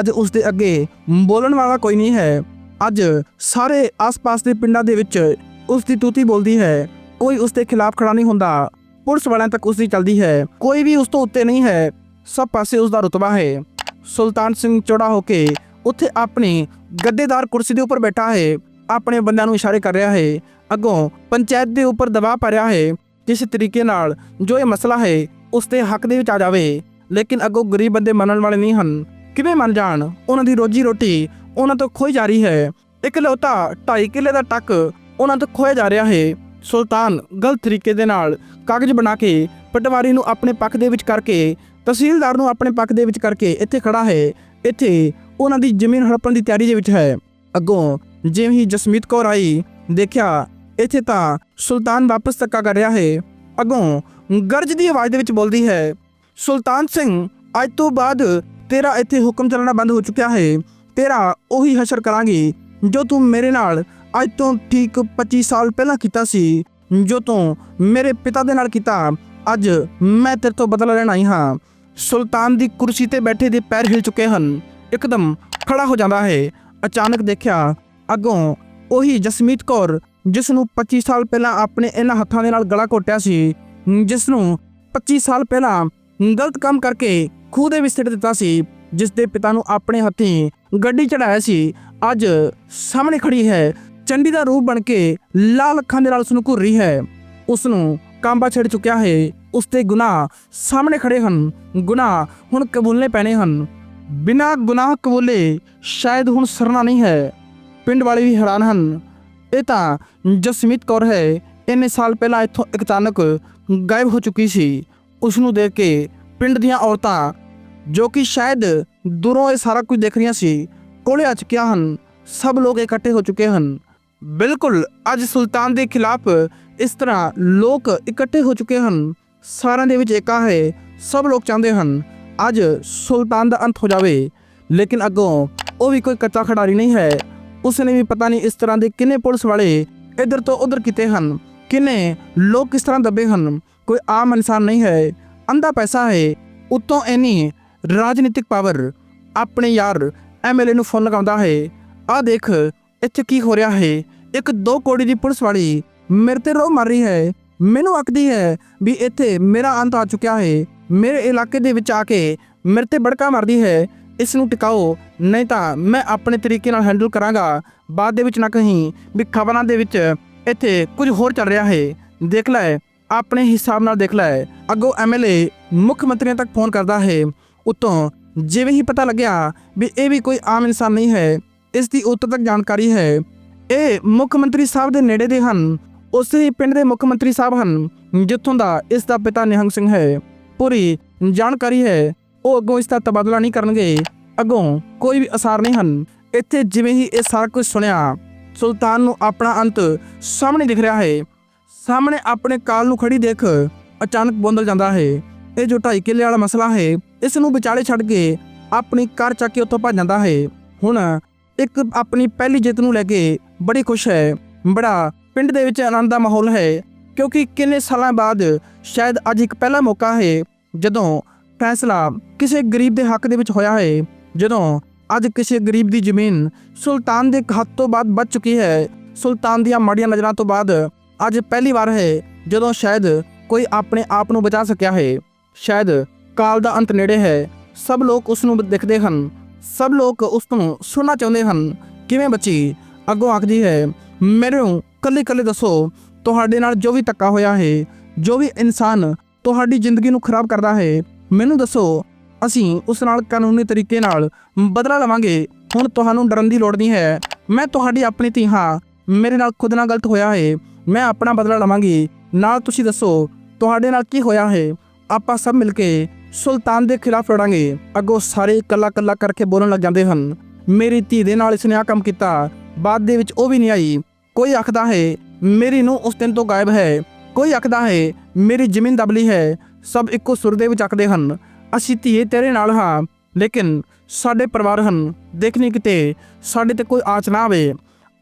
S1: ਅੱਜ ਉਸ ਦੇ ਅੱਗੇ ਬੋਲਣ ਵਾਲਾ ਕੋਈ ਨਹੀਂ ਹੈ। ਅੱਜ ਸਾਰੇ ਆਸ-ਪਾਸ ਦੇ ਪਿੰਡਾਂ ਦੇ ਵਿੱਚ ਉਸ ਦੀ ਤੂਤੀ ਬੋਲਦੀ ਹੈ। ਕੋਈ ਉਸ ਦੇ ਖਿਲਾਫ ਖੜਾ ਨਹੀਂ ਹੁੰਦਾ। ਪੁਲਿਸ ਵਾਲਿਆਂ ਤੱਕ ਉਸ ਦੀ ਚੱਲਦੀ ਹੈ। ਕੋਈ ਵੀ ਉਸ ਤੋਂ ਉੱਤੇ ਨਹੀਂ ਹੈ। ਸਭ ਪਾਸੇ ਉਸ ਦਾ ਰੁਤਬਾ ਹੈ। ਸੁਲਤਾਨ ਸਿੰਘ ਚੌੜਾ ਹੋ ਕੇ ਉੱਥੇ ਆਪਣੀ ਗੱਦੇਦਾਰ ਕੁਰਸੀ ਦੇ ਉੱਪਰ ਬੈਠਾ ਹੈ। ਆਪਣੇ ਬੰਦਿਆਂ ਨੂੰ ਇਸ਼ਾਰੇ ਕਰ ਰਿਹਾ ਹੈ। ਅੱਗੋਂ ਪੰਚਾਇਤ ਦੇ ਉੱਪਰ ਦਬਾਅ ਪਾ ਰਿਹਾ ਹੈ। ਜਿਸ ਤਰੀਕੇ ਨਾਲ ਜੋ ਇਹ ਮਸਲਾ ਹੈ ਉਸ ਦੇ ਹੱਕ ਦੇ ਵਿੱਚ ਆ ਜਾਵੇ। ਲੇਕਿਨ ਅੱਗੋਂ ਗਰੀਬ ਬੰਦੇ ਮੰਨਣ ਵਾਲੇ ਨਹੀਂ ਹਨ। ਕਿਵੇਂ ਮੰਨ ਜਾਣ? ਉਹਨਾਂ ਦੀ ਰੋਜੀ ਰੋਟੀ ਉਹਨਾਂ ਤੋਂ ਖੋਈ ਜਾ ਰਹੀ ਹੈ। ਇਕਲੌਤਾ 2.5 ਕਿੱਲੇ ਦਾ ਟੱਕ ਉਹਨਾਂ ਤੋਂ ਖੋਇਆ ਜਾ ਰਿਹਾ ਹੈ। ਸੁਲਤਾਨ ਗਲਤ ਤਰੀਕੇ ਦੇ ਨਾਲ ਕਾਗਜ਼ ਬਣਾ ਕੇ ਪਟਵਾਰੀ ਨੂੰ ਆਪਣੇ ਪੱਖ ਦੇ ਵਿੱਚ ਕਰਕੇ, ਤਹਿਸੀਲਦਾਰ ਨੂੰ ਆਪਣੇ ਪੱਖ ਦੇ ਵਿੱਚ ਕਰਕੇ ਇੱਥੇ ਖੜਾ ਹੈ। ਇੱਥੇ ਉਹਨਾਂ ਦੀ ਜ਼ਮੀਨ ਹੜਪਣ ਦੀ ਤਿਆਰੀ ਦੇ ਵਿੱਚ ਹੈ। ਅੱਗੋਂ ਜਿਵੇਂ ਹੀ ਜਸਮੀਤ ਕੌਰ ਆਈ, ਦੇਖਿਆ ਇੱਥੇ ਤਾਂ ਸੁਲਤਾਨ ਵਾਪਸ ਧੱਕਾ ਕਰ ਰਿਹਾ ਹੈ। ਅੱਗੋਂ ਗਰਜ ਦੀ ਆਵਾਜ਼ ਦੇ ਵਿੱਚ ਬੋਲਦੀ ਹੈ, ਸੁਲਤਾਨ ਸਿੰਘ, ਅੱਜ ਤੋਂ ਬਾਅਦ ਤੇਰਾ ਇੱਥੇ ਹੁਕਮ ਚੱਲਣਾ ਬੰਦ ਹੋ ਚੁੱਕਿਆ ਹੈ। ਤੇਰਾ ਉਹੀ ਹਸ਼ਰ ਕਰਾਂਗੀ, ਜੋ ਤੂੰ ਮੇਰੇ ਨਾਲ ਅੱਜ ਤੋਂ ਠੀਕ 25 ਸਾਲ ਪਹਿਲਾਂ ਕੀਤਾ ਸੀ, ਜੋ ਤੂੰ ਮੇਰੇ ਪਿਤਾ ਦੇ ਨਾਲ ਕੀਤਾ, ਅੱਜ ਮੈਂ ਤੇਰੇ ਤੋਂ ਬਦਲਾ ਲੈਣ ਆਈ ਹਾਂ। ਸੁਲਤਾਨ ਦੀ ਕੁਰਸੀ ਤੇ ਬੈਠੇ ਦੇ ਪੈਰ ਹਿਲ ਚੁੱਕੇ ਹਨ। ਇੱਕਦਮ ਖੜਾ ਹੋ ਜਾਂਦਾ ਹੈ। ਅਚਾਨਕ ਦੇਖਿਆ, ਅੱਗੋਂ ਉਹੀ ਜਸਮੀਤ ਕੌਰ ਜਿਸ ਨੂੰ 25 ਸਾਲ ਪਹਿਲਾਂ ਆਪਣੇ ਇਹਨਾਂ ਹੱਥਾਂ ਦੇ ਨਾਲ ਗਲਾ ਘੋਟਿਆ ਸੀ ਜਿਸ ਨੂੰ 25 ਸਾਲ ਪਹਿਲਾਂ ਗਲਤ ਕੰਮ ਕਰਕੇ ਖੂਹ ਦੇ ਵਿੱਚ ਸਿੱਟ ਦਿੱਤਾ ਸੀ। ਜਿਸ ਦੇ ਪਿਤਾ ਨੂੰ ਆਪਣੇ ਹੱਥੀਂ ਗੱਡੀ ਚੜਾਇਆ ਸੀ, ਅੱਜ ਸਾਹਮਣੇ ਖੜੀ ਹੈ। ਚੰਡੀ ਦਾ ਰੂਪ ਬਣ ਕੇ ਲਾਲ ਅੱਖਾਂ ਦੇ ਨਾਲ ਉਸ ਨੂੰ ਘੁਰ ਰਹੀ ਹੈ। ਉਸ ਨੂੰ ਕਾਂਬਾ ਛੇੜ ਚੁੱਕਿਆ ਹੈ। ਉਸ ਦੇ ਗੁਨਾਹ ਸਾਹਮਣੇ ਖੜੇ ਹਨ। ਗੁਨਾਹ ਹੁਣ ਕਬੂਲਨੇ ਪੈਣੇ ਹਨ। ਬਿਨਾਂ ਗੁਨਾਹ ਕਬੂਲੇ ਸ਼ਾਇਦ ਹੁਣ ਸਰਨਾ ਨਹੀਂ ਹੈ। ਪਿੰਡ ਵਾਲੇ ਵੀ ਹੈਰਾਨ ਹਨ। ਇਹ ਤਾਂ ਜਸਮੀਤ ਕੌਰ ਹੈ। ਇੰਨੇ ਸਾਲ ਪਹਿਲਾਂ ਇੱਥੋਂ ਅਚਾਨਕ ਗਾਇਬ ਹੋ ਚੁੱਕੀ ਸੀ। ਉਸ ਨੂੰ ਦੇਖ ਕੇ ਪਿੰਡ ਦੀਆਂ ਔਰਤਾਂ ਜੋ ਕਿ ਸ਼ਾਇਦ ਦੂਰੋਂ ਇਹ ਸਾਰਾ ਕੁਝ ਦੇਖ ਰਹੀਆਂ ਸੀ, ਕੋਲੇ ਆ ਚੁੱਕੀਆਂ ਹਨ, ਸਭ ਲੋਕ ਇਕੱਠੇ ਹੋ ਚੁੱਕੇ ਹਨ। ਬਿਲਕੁਲ, ਅੱਜ ਸੁਲਤਾਨ ਦੇ ਖਿਲਾਫ ਇਸ ਤਰ੍ਹਾਂ ਲੋਕ ਇਕੱਠੇ ਹੋ ਚੁੱਕੇ ਹਨ, ਸਾਰਿਆਂ ਦੇ ਵਿੱਚ ਏਕਾ ਹੈ, ਸਭ ਲੋਕ ਚਾਹੁੰਦੇ ਹਨ, ਅੱਜ ਸੁਲਤਾਨ ਦਾ ਅੰਤ ਹੋ ਜਾਵੇ। ਲੇਕਿਨ ਅੱਗੋਂ ਉਹ ਵੀ ਕੋਈ ਕੱਚਾ ਖਿਡਾਰੀ ਨਹੀਂ ਹੈ ਉਸ ਨੇ ਵੀ ਪਤਾ ਨਹੀਂ ਇਸ ਤਰ੍ਹਾਂ ਦੇ ਕਿੰਨੇ ਪੁਲਿਸ ਵਾਲੇ ਇੱਧਰ ਤੋਂ ਉੱਧਰ ਕੀਤੇ ਹਨ, ਕਿੰਨੇ ਲੋਕ ਕਿਸ ਤਰ੍ਹਾਂ ਦੱਬੇ ਹਨ, ਕੋਈ ਆਮ ਇਨਸਾਨ ਨਹੀਂ ਹੈ, ਅੰਧਾ ਪੈਸਾ ਹੈ, ਉਤੋਂ ਐਨੀ ਰਾਜਨੀਤਿਕ ਪਾਵਰ ਆਪਣੇ ਯਾਰ ਐਮਐਲਏ ਨੂੰ ਫੋਨ ਲਗਾਉਂਦਾ ਹੈ। ਆ ਦੇਖ, ਇੱਥੇ ਕੀ ਹੋ ਰਿਹਾ ਹੈ? ਇੱਕ ਦੋ ਕੋੜੀ ਦੀ ਪੁਲਿਸ ਵਾਲੀ ਮੇਰੇ ਤੇ ਰੋ ਮਾਰ ਰਹੀ ਹੈ। ਮੈਨੂੰ ਆਖਦੀ ਹੈ ਵੀ ਇੱਥੇ ਮੇਰਾ ਅੰਤ ਆ ਚੁੱਕਿਆ ਹੈ। ਮੇਰੇ ਇਲਾਕੇ ਦੇ ਵਿੱਚ ਆ ਕੇ ਮੇਰੇ ਤੇ ਬੜਕਾ ਮਾਰਦੀ ਹੈ। ਇਸ ਨੂੰ ਟਿਕਾਓ, ਨਹੀਂ ਤਾਂ ਮੈਂ ਆਪਣੇ ਤਰੀਕੇ ਨਾਲ ਹੈਂਡਲ ਕਰਾਂਗਾ। ਬਾਅਦ ਦੇ ਵਿੱਚ ਨਾ ਕਹੀਂ ਵੀ ਖਬਰਾਂ ਦੇ ਵਿੱਚ ਇੱਥੇ ਕੁਝ ਹੋਰ ਚੱਲ ਰਿਹਾ ਹੈ। ਦੇਖ ਲੈ, ਆਪਣੇ ਹਿਸਾਬ ਨਾਲ ਦੇਖ ਲੈ। ਅੱਗੋਂ ਐਮਐਲਏ ਮੁੱਖ ਮੰਤਰੀਆਂ ਤੱਕ ਫੋਨ ਕਰਦਾ ਹੈ। ਉਤੋਂ ਜਿਵੇਂ ਹੀ ਪਤਾ ਲੱਗਿਆ ਵੀ ਇਹ ਵੀ ਕੋਈ ਆਮ ਇਨਸਾਨ ਨਹੀਂ ਹੈ, ਇਸ ਦੀ ਉੱਤਰ ਤੱਕ ਜਾਣਕਾਰੀ ਹੈ। ਇਹ ਮੁੱਖ ਮੰਤਰੀ ਸਾਹਿਬ ਦੇ ਨੇੜੇ ਦੇ ਹਨ। ਉਸੇ ਹੀ ਪਿੰਡ ਦੇ ਮੁੱਖ ਮੰਤਰੀ ਸਾਹਿਬ ਹਨ, ਜਿੱਥੋਂ ਦਾ ਇਸ ਦਾ ਪਿਤਾ ਨਿਹੰਗ ਸਿੰਘ ਹੈ। ਪੂਰੀ ਜਾਣਕਾਰੀ ਹੈ, ਉਹ ਅੱਗੋਂ ਇਸ ਦਾ ਤਬਾਦਲਾ ਨਹੀਂ ਕਰਨਗੇ। ਅੱਗੋਂ ਕੋਈ ਵੀ ਅਸਾਰ ਨਹੀਂ ਹਨ। ਇੱਥੇ ਜਿਵੇਂ ਹੀ ਇਹ ਸਾਰਾ ਕੁਝ ਸੁਣਿਆ, ਸੁਲਤਾਨ ਨੂੰ ਆਪਣਾ ਅੰਤ ਸਾਹਮਣੇ ਦਿਖ ਰਿਹਾ ਹੈ। ਸਾਹਮਣੇ ਆਪਣੇ ਕਾਲ ਨੂੰ ਖੜੀ ਦੇਖ ਅਚਾਨਕ ਬੋਂਦਲ ਜਾਂਦਾ ਹੈ। ਇਹ ਜੋ ਢਾਈ ਕਿੱਲੇ ਵਾਲਾ ਮਸਲਾ ਹੈ ਇਸ ਨੂੰ ਵਿਚਾਲੇ ਛੱਡ ਕੇ ਆਪਣੀ ਕਾਰ ਚੱਕ ਕੇ ਉੱਥੋਂ ਭੱਜ ਜਾਂਦਾ ਹੈ। ਹੁਣ ਇੱਕ ਆਪਣੀ ਪਹਿਲੀ ਜਿੱਤ ਨੂੰ ਲੈ ਕੇ ਬੜੀ ਖੁਸ਼ ਹੈ। ਬੜਾ ਪਿੰਡ ਦੇ ਵਿੱਚ ਆਨੰਦ ਦਾ ਮਾਹੌਲ ਹੈ ਕਿਉਂਕਿ ਕਿੰਨੇ ਸਾਲਾਂ ਬਾਅਦ ਸ਼ਾਇਦ ਅੱਜ ਇੱਕ ਪਹਿਲਾ ਮੌਕਾ ਹੈ ਜਦੋਂ ਫੈਸਲਾ ਕਿਸੇ ਗਰੀਬ ਦੇ ਹੱਕ ਦੇ ਵਿੱਚ ਹੋਇਆ ਹੈ। ਜਦੋਂ ਅੱਜ ਕਿਸੇ ਗਰੀਬ ਦੀ ਜ਼ਮੀਨ ਸੁਲਤਾਨ ਦੇ ਹੱਥ ਤੋਂ ਬਾਅਦ ਬਚ ਚੁੱਕੀ ਹੈ। ਸੁਲਤਾਨ ਦੀਆਂ ਮਾੜੀਆਂ ਨਜ਼ਰਾਂ ਤੋਂ ਬਾਅਦ ਅੱਜ ਪਹਿਲੀ ਵਾਰ ਹੈ ਜਦੋਂ ਸ਼ਾਇਦ ਕੋਈ ਆਪਣੇ ਆਪ ਨੂੰ ਬਚਾ ਸਕਿਆ ਹੈ। ਸ਼ਾਇਦ ਕਾਲ ਦਾ ਅੰਤ ਨੇੜੇ ਹੈ। ਸਭ ਲੋਕ ਉਸ ਨੂੰ ਦੇਖਦੇ ਹਨ। ਸਭ ਲੋਕ ਉਸ ਤੋਂ ਸੁਣਨਾ ਚਾਹੁੰਦੇ ਹਨ। ਕਿਵੇਂ ਬੱਚੀ? ਅੱਗੋਂ ਆਖਦੀ ਹੈ ਮੈਨੂੰ ਕੱਲੇ ਕੱਲੇ ਦੱਸੋ, ਤੁਹਾਡੇ ਨਾਲ ਜੋ ਵੀ ਧੱਕਾ ਹੋਇਆ ਹੈ, ਜੋ ਵੀ ਇਨਸਾਨ ਤੁਹਾਡੀ ਜ਼ਿੰਦਗੀ ਨੂੰ ਖਰਾਬ ਕਰਦਾ ਹੈ, ਮੈਨੂੰ ਦੱਸੋ, ਅਸੀਂ ਉਸ ਨਾਲ ਕਾਨੂੰਨੀ ਤਰੀਕੇ ਨਾਲ ਬਦਲਾ ਲਵਾਂਗੇ। ਹੁਣ ਤੁਹਾਨੂੰ ਡਰਨ ਦੀ ਲੋੜ ਨਹੀਂ ਹੈ। ਮੈਂ ਤੁਹਾਡੀ ਆਪਣੀ ਧੀ ਹਾਂ। ਮੇਰੇ ਨਾਲ ਖੁਦ ਨਾਲ ਗਲਤ ਹੋਇਆ ਹੈ। ਮੈਂ ਆਪਣਾ ਬਦਲਾ ਲਵਾਂਗੀ। ਨਾਲ ਤੁਸੀਂ ਦੱਸੋ, ਤੁਹਾਡੇ ਨਾਲ ਕੀ ਹੋਇਆ ਹੈ? ਆਪਾਂ ਸਭ ਮਿਲ ਕੇ ਸੁਲਤਾਨ ਦੇ ਖਿਲਾਫ ਲੜਾਂਗੇ। ਅੱਗੋਂ ਸਾਰੇ ਕੱਲਾ ਕੱਲਾ ਕਰਕੇ ਬੋਲਣ ਲੱਗ ਜਾਂਦੇ ਹਨ। ਮੇਰੀ ਧੀ ਦੇ ਨਾਲ ਇਸਨੇ ਆ ਕੰਮ ਕੀਤਾ। ਬਾਅਦ ਦੇ ਵਿੱਚ ਉਹ ਵੀ ਨਹੀਂ ਆਈ। ਕੋਈ ਆਖਦਾ ਹੈ, ਮੇਰੀ ਨੂੰ ਉਸ ਦਿਨ ਤੋਂ ਗਾਇਬ ਹੈ। ਕੋਈ ਆਖਦਾ ਹੈ, ਮੇਰੀ ਜ਼ਮੀਨ ਦਬਲੀ ਹੈ। ਸਭ ਇੱਕੋ ਸੁਰ ਦੇ ਵਿੱਚ ਆਖਦੇ ਹਨ, ਅਸੀਂ ਧੀਏ ਤੇਰੇ ਨਾਲ ਹਾਂ, ਲੇਕਿਨ ਸਾਡੇ ਪਰਿਵਾਰ ਹਨ। ਦੇਖਣੀ ਕਿਤੇ, ਸਾਡੇ ਤੇ ਕੋਈ ਆਚ ਨਾ ਆਵੇ।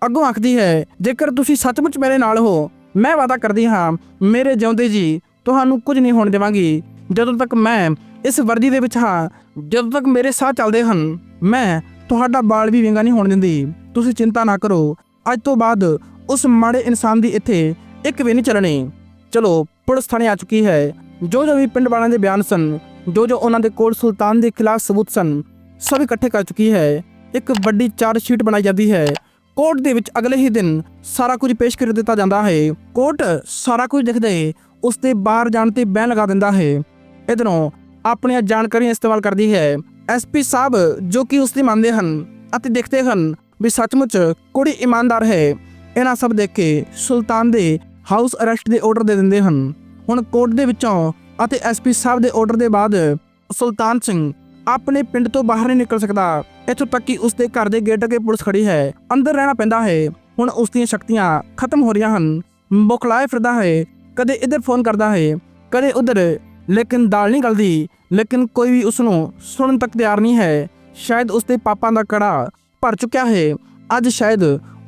S1: ਅੱਗੋਂ ਆਖਦੀ ਹੈ, ਜੇਕਰ ਤੁਸੀਂ ਸੱਚਮੁੱਚ ਮੇਰੇ ਨਾਲ ਹੋ, ਮੈਂ ਵਾਅਦਾ ਕਰਦੀ ਹਾਂ, ਮੇਰੇ ਜਿਉਂਦੇ ਜੀ, ਤੁਹਾਨੂੰ ਕੁਝ ਨਹੀਂ ਹੋਣ ਦੇਵਾਂਗੀ। ਜਦੋਂ ਤੱਕ ਮੈਂ ਇਸ ਵਰਦੀ ਦੇ ਵਿੱਚ ਹਾਂ, ਜਦੋਂ ਤੱਕ ਮੇਰੇ ਸਾਹ ਚੱਲਦੇ ਹਨ, ਮੈਂ ਤੁਹਾਡਾ ਬਾਲ ਵੀ ਵਿੰਗਾ ਨਹੀਂ ਹੋਣ ਦਿੰਦੀ। ਤੁਸੀਂ ਚਿੰਤਾ ਨਾ ਕਰੋ। ਅੱਜ ਤੋਂ ਬਾਅਦ ਉਸ ਮਾੜੇ ਇਨਸਾਨ ਦੀ ਇੱਥੇ ਇੱਕ ਵੀ ਨਹੀਂ ਚੱਲਣੀ। ਚਲੋ, ਪੁਲਿਸ ਥਾਣੇ ਆ ਚੁੱਕੀ ਹੈ। ਜੋ ਜੋ ਵੀ ਪਿੰਡ ਵਾਲਿਆਂ ਦੇ ਬਿਆਨ ਸਨ ਜੋ ਜੋ ਉਹਨਾਂ ਦੇ ਕੋਲ ਸੁਲਤਾਨ ਦੇ ਖਿਲਾਫ ਸਬੂਤ ਸਨ, ਸਭ ਇਕੱਠੇ ਕਰ ਚੁੱਕੀ ਹੈ। ਇੱਕ ਵੱਡੀ ਚਾਰਜ ਸ਼ੀਟ ਬਣਾਈ ਜਾਂਦੀ ਹੈ। ਕੋਰਟ ਦੇ ਵਿੱਚ ਅਗਲੇ ਹੀ ਦਿਨ ਸਾਰਾ ਕੁਝ ਪੇਸ਼ ਕਰ ਦਿੱਤਾ ਜਾਂਦਾ ਹੈ। ਕੋਰਟ ਸਾਰਾ ਕੁਝ ਦੇਖਦੇ ਉਸ ਦੇ ਬਾਹਰ ਜਾਣ ਤੇ ਬੈਨ ਲਗਾ ਦਿੰਦਾ ਹੈ। ਇਧਰੋਂ ਆਪਣੀਆਂ ਜਾਣਕਾਰੀਆਂ ਇਸਤੇਮਾਲ ਕਰਦੀ ਹੈ ਐਸਪੀ ਸਾਹਿਬ, ਜੋ ਕਿ ਉਸ ਦੀ ਮੰਨਦੇ ਹਨ ਅਤੇ ਦੇਖਦੇ ਹਨ ਵੀ ਸੱਚਮੁੱਚ ਕੁੜੀ ਇਮਾਨਦਾਰ ਹੈ। ਇਹਨਾਂ ਸਭ ਦੇਖ ਕੇ ਸੁਲਤਾਨ ਦੇ ਹਾਊਸ ਅਰੈਸਟ ਦੇ ਆਰਡਰ ਦੇ ਦਿੰਦੇ ਹਨ। ਹੁਣ ਕੋਰਟ ਦੇ ਵਿੱਚੋਂ ਅਤੇ ਐਸਪੀ ਸਾਹਿਬ ਦੇ ਆਰਡਰ ਦੇ ਬਾਅਦ ਸੁਲਤਾਨ ਸਿੰਘ ਆਪਣੇ ਪਿੰਡ ਤੋਂ ਬਾਹਰ ਨਹੀਂ ਨਿਕਲ ਸਕਦਾ। ਇੱਥੋਂ ਤੱਕ ਕਿ ਉਸ ਦੇ ਘਰ ਦੇ ਗੇਟ ਅੱਗੇ ਪੁਲਿਸ ਖੜੀ ਹੈ। ਅੰਦਰ ਰਹਿਣਾ ਪੈਂਦਾ ਹੈ। ਹੁਣ ਉਸ ਦੀਆਂ ਸ਼ਕਤੀਆਂ ਖਤਮ ਹੋ ਰਹੀਆਂ ਹਨ। ਬੁਖਲਾਏ ਫਿਰਦਾ ਹੈ। ਕਦੇ ਇੱਧਰ ਫੋਨ ਕਰਦਾ ਹੈ। ਕਦੇ ਉਧਰ ਲੇਕਿਨ ਦਾਲ ਨਹੀਂ ਗਲਦੀ, ਲੇਕਿਨ ਕੋਈ ਵੀ ਉਸ ਨੂੰ ਸੁਣਨ ਤੱਕ ਤਿਆਰ ਨਹੀਂ ਹੈ। ਸ਼ਾਇਦ ਉਸ ਦੇ ਪਾਪਾਂ ਦਾ ਕੜਾ ਭਰ ਚੁੱਕਿਆ ਹੈ। ਅੱਜ ਸ਼ਾਇਦ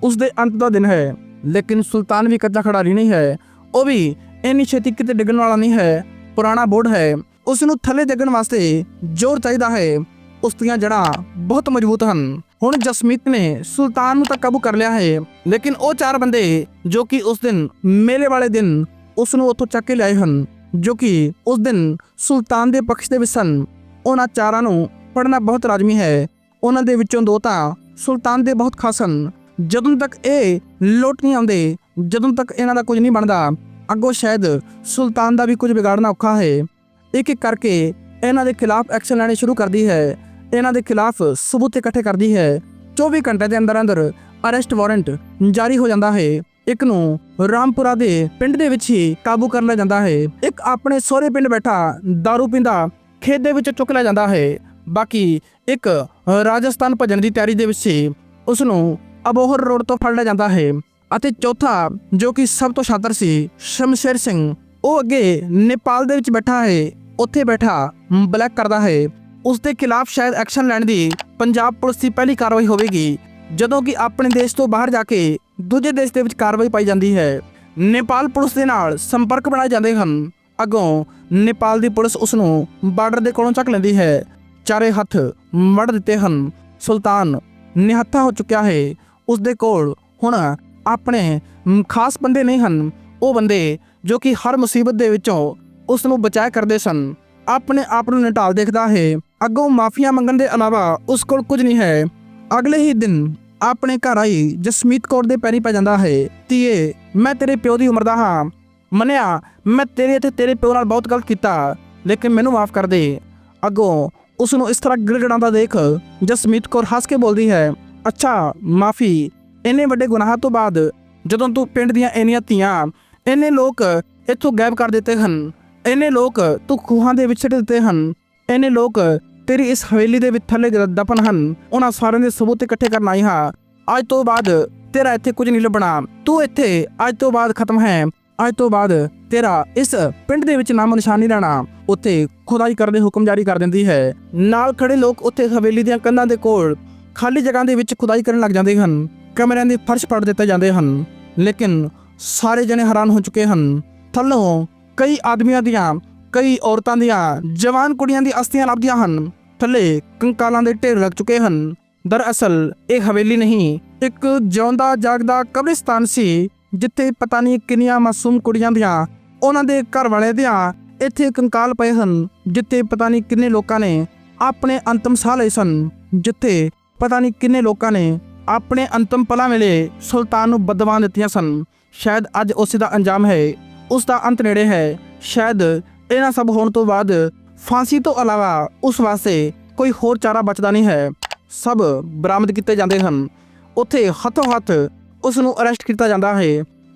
S1: ਉਸ ਦੇ ਅੰਤ ਦਾ ਦਿਨ ਹੈ। ਲੇਕਿਨ ਸੁਲਤਾਨ ਵੀ ਕੱਚਾ ਖਿਡਾਰੀ ਨਹੀਂ ਹੈ। ਉਹ ਵੀ ਇੰਨੀ ਛੇਤੀ ਕਿਤੇ ਡਿੱਗਣ ਵਾਲਾ ਨਹੀਂ ਹੈ। ਪੁਰਾਣਾ ਬੋਰਡ ਹੈ। ਉਸ ਨੂੰ ਥੱਲੇ ਡਿੱਗਣ ਵਾਸਤੇ ਜ਼ੋਰ ਚਾਹੀਦਾ ਹੈ। ਉਸ ਦੀਆਂ ਜੜ੍ਹਾਂ ਬਹੁਤ ਮਜ਼ਬੂਤ ਹਨ। ਹੁਣ ਜਸਮੀਤ ਨੇ ਸੁਲਤਾਨ ਨੂੰ ਤਾਂ ਕਾਬੂ ਕਰ ਲਿਆ ਹੈ। ਲੇਕਿਨ ਉਹ ਚਾਰ ਬੰਦੇ ਜੋ ਕਿ ਉਸ ਦਿਨ ਮੇਲੇ ਵਾਲੇ ਦਿਨ ਉਸ ਨੂੰ ਉੱਥੋਂ ਚੱਕ ਕੇ ਲਿਆਏ ਹਨ। ਜੋ ਕਿ ਉਸ ਦਿਨ ਸੁਲਤਾਨ ਦੇ ਪੱਖ ਦੇ ਵਿੱਚ ਸਨ। ਉਹਨਾਂ ਚਾਰਾਂ ਨੂੰ ਪੜਨਾ ਬਹੁਤ ਲਾਜ਼ਮੀ ਹੈ। ਉਹਨਾਂ ਦੇ ਵਿੱਚੋਂ ਦੋ ਤਾਂ ਸੁਲਤਾਨ ਦੇ ਬਹੁਤ ਖਾਸ ਹਨ। ਜਦੋਂ ਤੱਕ ਇਹ ਲੋਟ ਨਹੀਂ ਆਉਂਦੇ, ਜਦੋਂ ਤੱਕ ਇਹਨਾਂ ਦਾ ਕੁਝ ਨਹੀਂ ਬਣਦਾ, ਅੱਗੋਂ ਸ਼ਾਇਦ ਸੁਲਤਾਨ ਦਾ ਵੀ ਕੁਝ ਵਿਗਾੜਨਾ ਔਖਾ ਹੈ। ਇੱਕ ਇੱਕ ਕਰਕੇ ਇਹਨਾਂ ਦੇ ਖਿਲਾਫ ਐਕਸ਼ਨ ਲੈਣੇ ਸ਼ੁਰੂ ਕਰਦੀ ਹੈ। ਇਹਨਾਂ ਦੇ ਖਿਲਾਫ ਸਬੂਤ ਇਕੱਠੇ ਕਰਦੀ ਹੈ। 24 ਘੰਟੇ ਦੇ ਅੰਦਰ ਅੰਦਰ ਅਰੈਸਟ ਵਾਰੰਟ ਜਾਰੀ ਹੋ ਜਾਂਦਾ ਹੈ। ਇੱਕ ਨੂੰ ਰਾਮਪੁਰਾ ਦੇ ਪਿੰਡ ਦੇ ਵਿੱਚ ਹੀ ਕਾਬੂ ਕਰ ਲਿਆ ਜਾਂਦਾ ਹੈ। ਇੱਕ ਆਪਣੇ ਸਹੁਰੇ ਪਿੰਡ ਬੈਠਾ दारू ਪੀਂਦਾ ਖੇਤ ਦੇ ਵਿੱਚ ਚੁੱਕ ਲਿਆ ਜਾਂਦਾ ਹੈ। ਬਾਕੀ ਇੱਕ ਰਾਜਸਥਾਨ ਭਜਣ ਦੀ ਤਿਆਰੀ ਦੇ ਵਿੱਚ ਸੀ ਉਸ ਨੂੰ ਅਬੋਹਰ ਰੋਡ ਤੋਂ ਫੜ ਲਿਆ ਜਾਂਦਾ ਹੈ ਅਤੇ ਚੌਥਾ, ਜੋ ਕਿ ਸਭ ਤੋਂ ਸ਼ਾਤਰ ਸੀ, ਸ਼ਮਸ਼ੇਰ ਸਿੰਘ, ਉਹ ਅੱਗੇ ਨੇਪਾਲ ਦੇ ਵਿੱਚ ਬੈਠਾ ਹੈ। ਉੱਥੇ ਬੈਠਾ ਬਲੈਕ ਕਰਦਾ ਹੈ। ਉਸ ਦੇ ਖਿਲਾਫ ਸ਼ਾਇਦ ਐਕਸ਼ਨ ਲੈਣ ਦੀ ਪੰਜਾਬ ਪੁਲਿਸ ਦੀ ਪਹਿਲੀ ਕਾਰਵਾਈ ਹੋਵੇਗੀ। ਜਦੋਂ ਕਿ ਆਪਣੇ ਦੇਸ਼ ਤੋਂ ਬਾਹਰ ਜਾ ਕੇ ਦੂਜੇ ਦੇਸ਼ ਦੇ ਵਿੱਚ ਕਾਰਵਾਈ ਪਾਈ ਜਾਂਦੀ ਹੈ। ਨੇਪਾਲ ਪੁਲਿਸ ਦੇ ਨਾਲ ਸੰਪਰਕ ਬਣਾਏ ਜਾਂਦੇ ਹਨ। ਅੱਗੋਂ ਨੇਪਾਲ ਦੀ ਪੁਲਿਸ ਉਸ ਨੂੰ ਬਾਰਡਰ ਦੇ ਕੋਲੋਂ ਚੱਕ ਲੈਂਦੀ ਹੈ। ਚਾਰੇ ਹੱਥ ਮੜ ਦਿੱਤੇ ਹਨ। ਸੁਲਤਾਨ ਨਿਹੱਥਾ ਹੋ ਚੁੱਕਿਆ ਹੈ। ਉਸ ਦੇ ਕੋਲ ਹੁਣ ਆਪਣੇ ਖਾਸ ਬੰਦੇ ਨਹੀਂ ਹਨ। ਉਹ ਬੰਦੇ ਜੋ ਕਿ ਹਰ ਮੁਸੀਬਤ ਦੇ ਵਿੱਚੋਂ ਉਸ ਨੂੰ ਬਚਾਇਆ ਕਰਦੇ ਸਨ। ਆਪਣੇ ਆਪ ਨੂੰ ਨਿਟਾਲ ਦੇਖਦਾ ਹੈ। ਅੱਗੋਂ ਮਾਫੀਆ ਮੰਗਣ ਦੇ ਇਲਾਵਾ ਉਸ ਕੋਲ ਕੁਝ ਨਹੀਂ ਹੈ। ਅਗਲੇ ਹੀ ਦਿਨ ਆਪਣੇ ਘਰ ਆਈ, ਜਸਮੀਤ ਕੌਰ ਦੇ ਪੈਰੀ ਪੈ ਜਾਂਦਾ ਹੈ। ਧੀਏ, ਮੈਂ ਤੇਰੇ ਪਿਓ ਦੀ ਉਮਰ ਦਾ ਹਾਂ। ਮੰਨਿਆ, ਮੈਂ ਤੇਰੇ ਤੇ ਤੇਰੇ ਪਿਓ ਨਾਲ ਬਹੁਤ ਗਲਤ ਕੀਤਾ। ਲੇਕਿਨ ਮੈਨੂੰ ਮਾਫ ਕਰ ਦੇ। ਅੱਗੋਂ ਉਸ ਨੂੰ ਇਸ ਤਰ੍ਹਾਂ ਗਿੜਗੜਾਉਂਦਾ ਦੇਖ ਜਸਮੀਤ ਕੌਰ ਹੱਸ ਕੇ ਬੋਲਦੀ ਹੈ, ਅੱਛਾ, ਮਾਫੀ। ਇੰਨੇ ਵੱਡੇ ਗੁਨਾਹਾਂ ਤੋਂ ਬਾਅਦ ਜਦੋਂ ਤੂੰ ਪਿੰਡ ਦੀਆਂ ਇੰਨੀਆਂ ਧੀਆਂ, ਇੰਨੇ ਲੋਕ ਇੱਥੋਂ ਗਾਇਬ ਕਰ ਦਿੱਤੇ ਹਨ। ਇੰਨੇ ਲੋਕ ਤੂੰ ਖੂਹਾਂ ਦੇ ਵਿੱਚ ਸਿੱਟ ਦਿੱਤੇ ਹਨ। ਇੰਨੇ ਲੋਕ ਤੇਰੀ ਇਸ ਹਵੇਲੀ ਦੇ ਵਿੱਚ ਥੱਲੇ ਦਫਨ ਹਨ। ਉਹਨਾਂ ਸਾਰਿਆਂ ਦੇ ਸਬੂਤ ਇਕੱਠੇ ਕਰਨ ਆਈ ਹਾਂ। ਅੱਜ ਤੋਂ ਬਾਅਦ ਤੇਰਾ ਇੱਥੇ ਕੁਝ ਨਹੀਂ ਲੱਭਣਾ। ਤੂੰ ਇੱਥੇ ਅੱਜ ਤੋਂ ਬਾਅਦ ਖਤਮ ਹੈ। ਅੱਜ ਤੋਂ ਬਾਅਦ ਤੇਰਾ ਇਸ ਪਿੰਡ ਦੇ ਵਿੱਚ ਨਾਮ ਨਿਸ਼ਾਨ ਰਹਿਣਾ। ਉੱਥੇ ਖੁਦਾਈ ਕਰਨ ਦੇ ਹੁਕਮ ਜਾਰੀ ਕਰ ਦਿੰਦੀ ਹੈ। ਨਾਲ ਖੜੇ ਲੋਕ ਉੱਥੇ ਹਵੇਲੀ ਦੀਆਂ ਕੰਧਾਂ ਦੇ ਕੋਲ ਖਾਲੀ ਜਗ੍ਹਾ ਦੇ ਵਿੱਚ ਖੁਦਾਈ ਕਰਨ ਲੱਗ ਜਾਂਦੇ ਹਨ। ਕਮਰਿਆਂ ਦੇ ਫਰਸ਼ ਪੜ ਦਿੱਤੇ ਜਾਂਦੇ ਹਨ। ਲੇਕਿਨ ਸਾਰੇ ਜਣੇ ਹੈਰਾਨ ਹੋ ਚੁੱਕੇ ਹਨ। ਥੱਲੋਂ ਕਈ ਆਦਮੀਆਂ ਦੀਆਂ ਕਈ ਔਰਤਾਂ ਦੀਆਂ, ਜਵਾਨ ਕੁੜੀਆਂ ਦੀ ਅਸਥੀਆਂ ਲੱਭਦੀਆਂ ਹਨ। ਥੱਲੇ ਕੰਕਾਲਾਂ ਦੇ ਢੇਰ ਲੱਗ ਚੁੱਕੇ ਹਨ। ਦਰਅਸਲ, ਇਹ ਹਵੇਲੀ ਨਹੀਂ, ਇੱਕ ਜਿਉਂਦਾ ਜਾਗਦਾ ਕਬਰਿਸਤਾਨ ਸੀ, ਜਿੱਥੇ ਪਤਾ ਨਹੀਂ ਕਿੰਨੀਆਂ ਮਾਸੂਮ ਕੁੜੀਆਂ ਦੀਆਂ, ਉਹਨਾਂ ਦੇ ਘਰ ਵਾਲੇ ਦੀਆਂ ਇੱਥੇ ਕੰਕਾਲ ਪਏ ਹਨ, ਜਿੱਥੇ ਪਤਾ ਨਹੀਂ ਕਿੰਨੇ ਲੋਕਾਂ ਨੇ ਆਪਣੇ ਅੰਤਮ ਸਾਹ ਲਏ ਸਨ, ਜਿੱਥੇ ਪਤਾ ਨਹੀਂ ਕਿੰਨੇ ਲੋਕਾਂ ਨੇ ਆਪਣੇ ਅੰਤਮ ਪਲਾਂ ਵੇਲੇ ਸੁਲਤਾਨ ਨੂੰ ਬਦਵਾਂ ਦਿੱਤੀਆਂ ਸਨ। ਸ਼ਾਇਦ ਅੱਜ ਉਸੇ ਦਾ ਅੰਜਾਮ ਹੈ, ਉਸ ਦਾ ਅੰਤ ਨੇੜੇ ਹੈ, ਸ਼ਾਇਦ ਇਹਨਾਂ ਸਭ ਹੋਣ ਤੋਂ ਬਾਅਦ ਫਾਂਸੀ ਤੋਂ ਇਲਾਵਾ ਉਸ ਵਾਸਤੇ ਕੋਈ ਹੋਰ ਚਾਰਾ ਬਚਦਾ ਨਹੀਂ ਹੈ। ਸਭ ਬਰਾਮਦ ਕੀਤੇ ਜਾਂਦੇ ਹਨ। ਉੱਥੇ ਹੱਥੋਂ ਹੱਥ ਉਸ ਨੂੰ ਅਰੈਸਟ ਕੀਤਾ ਜਾਂਦਾ ਹੈ।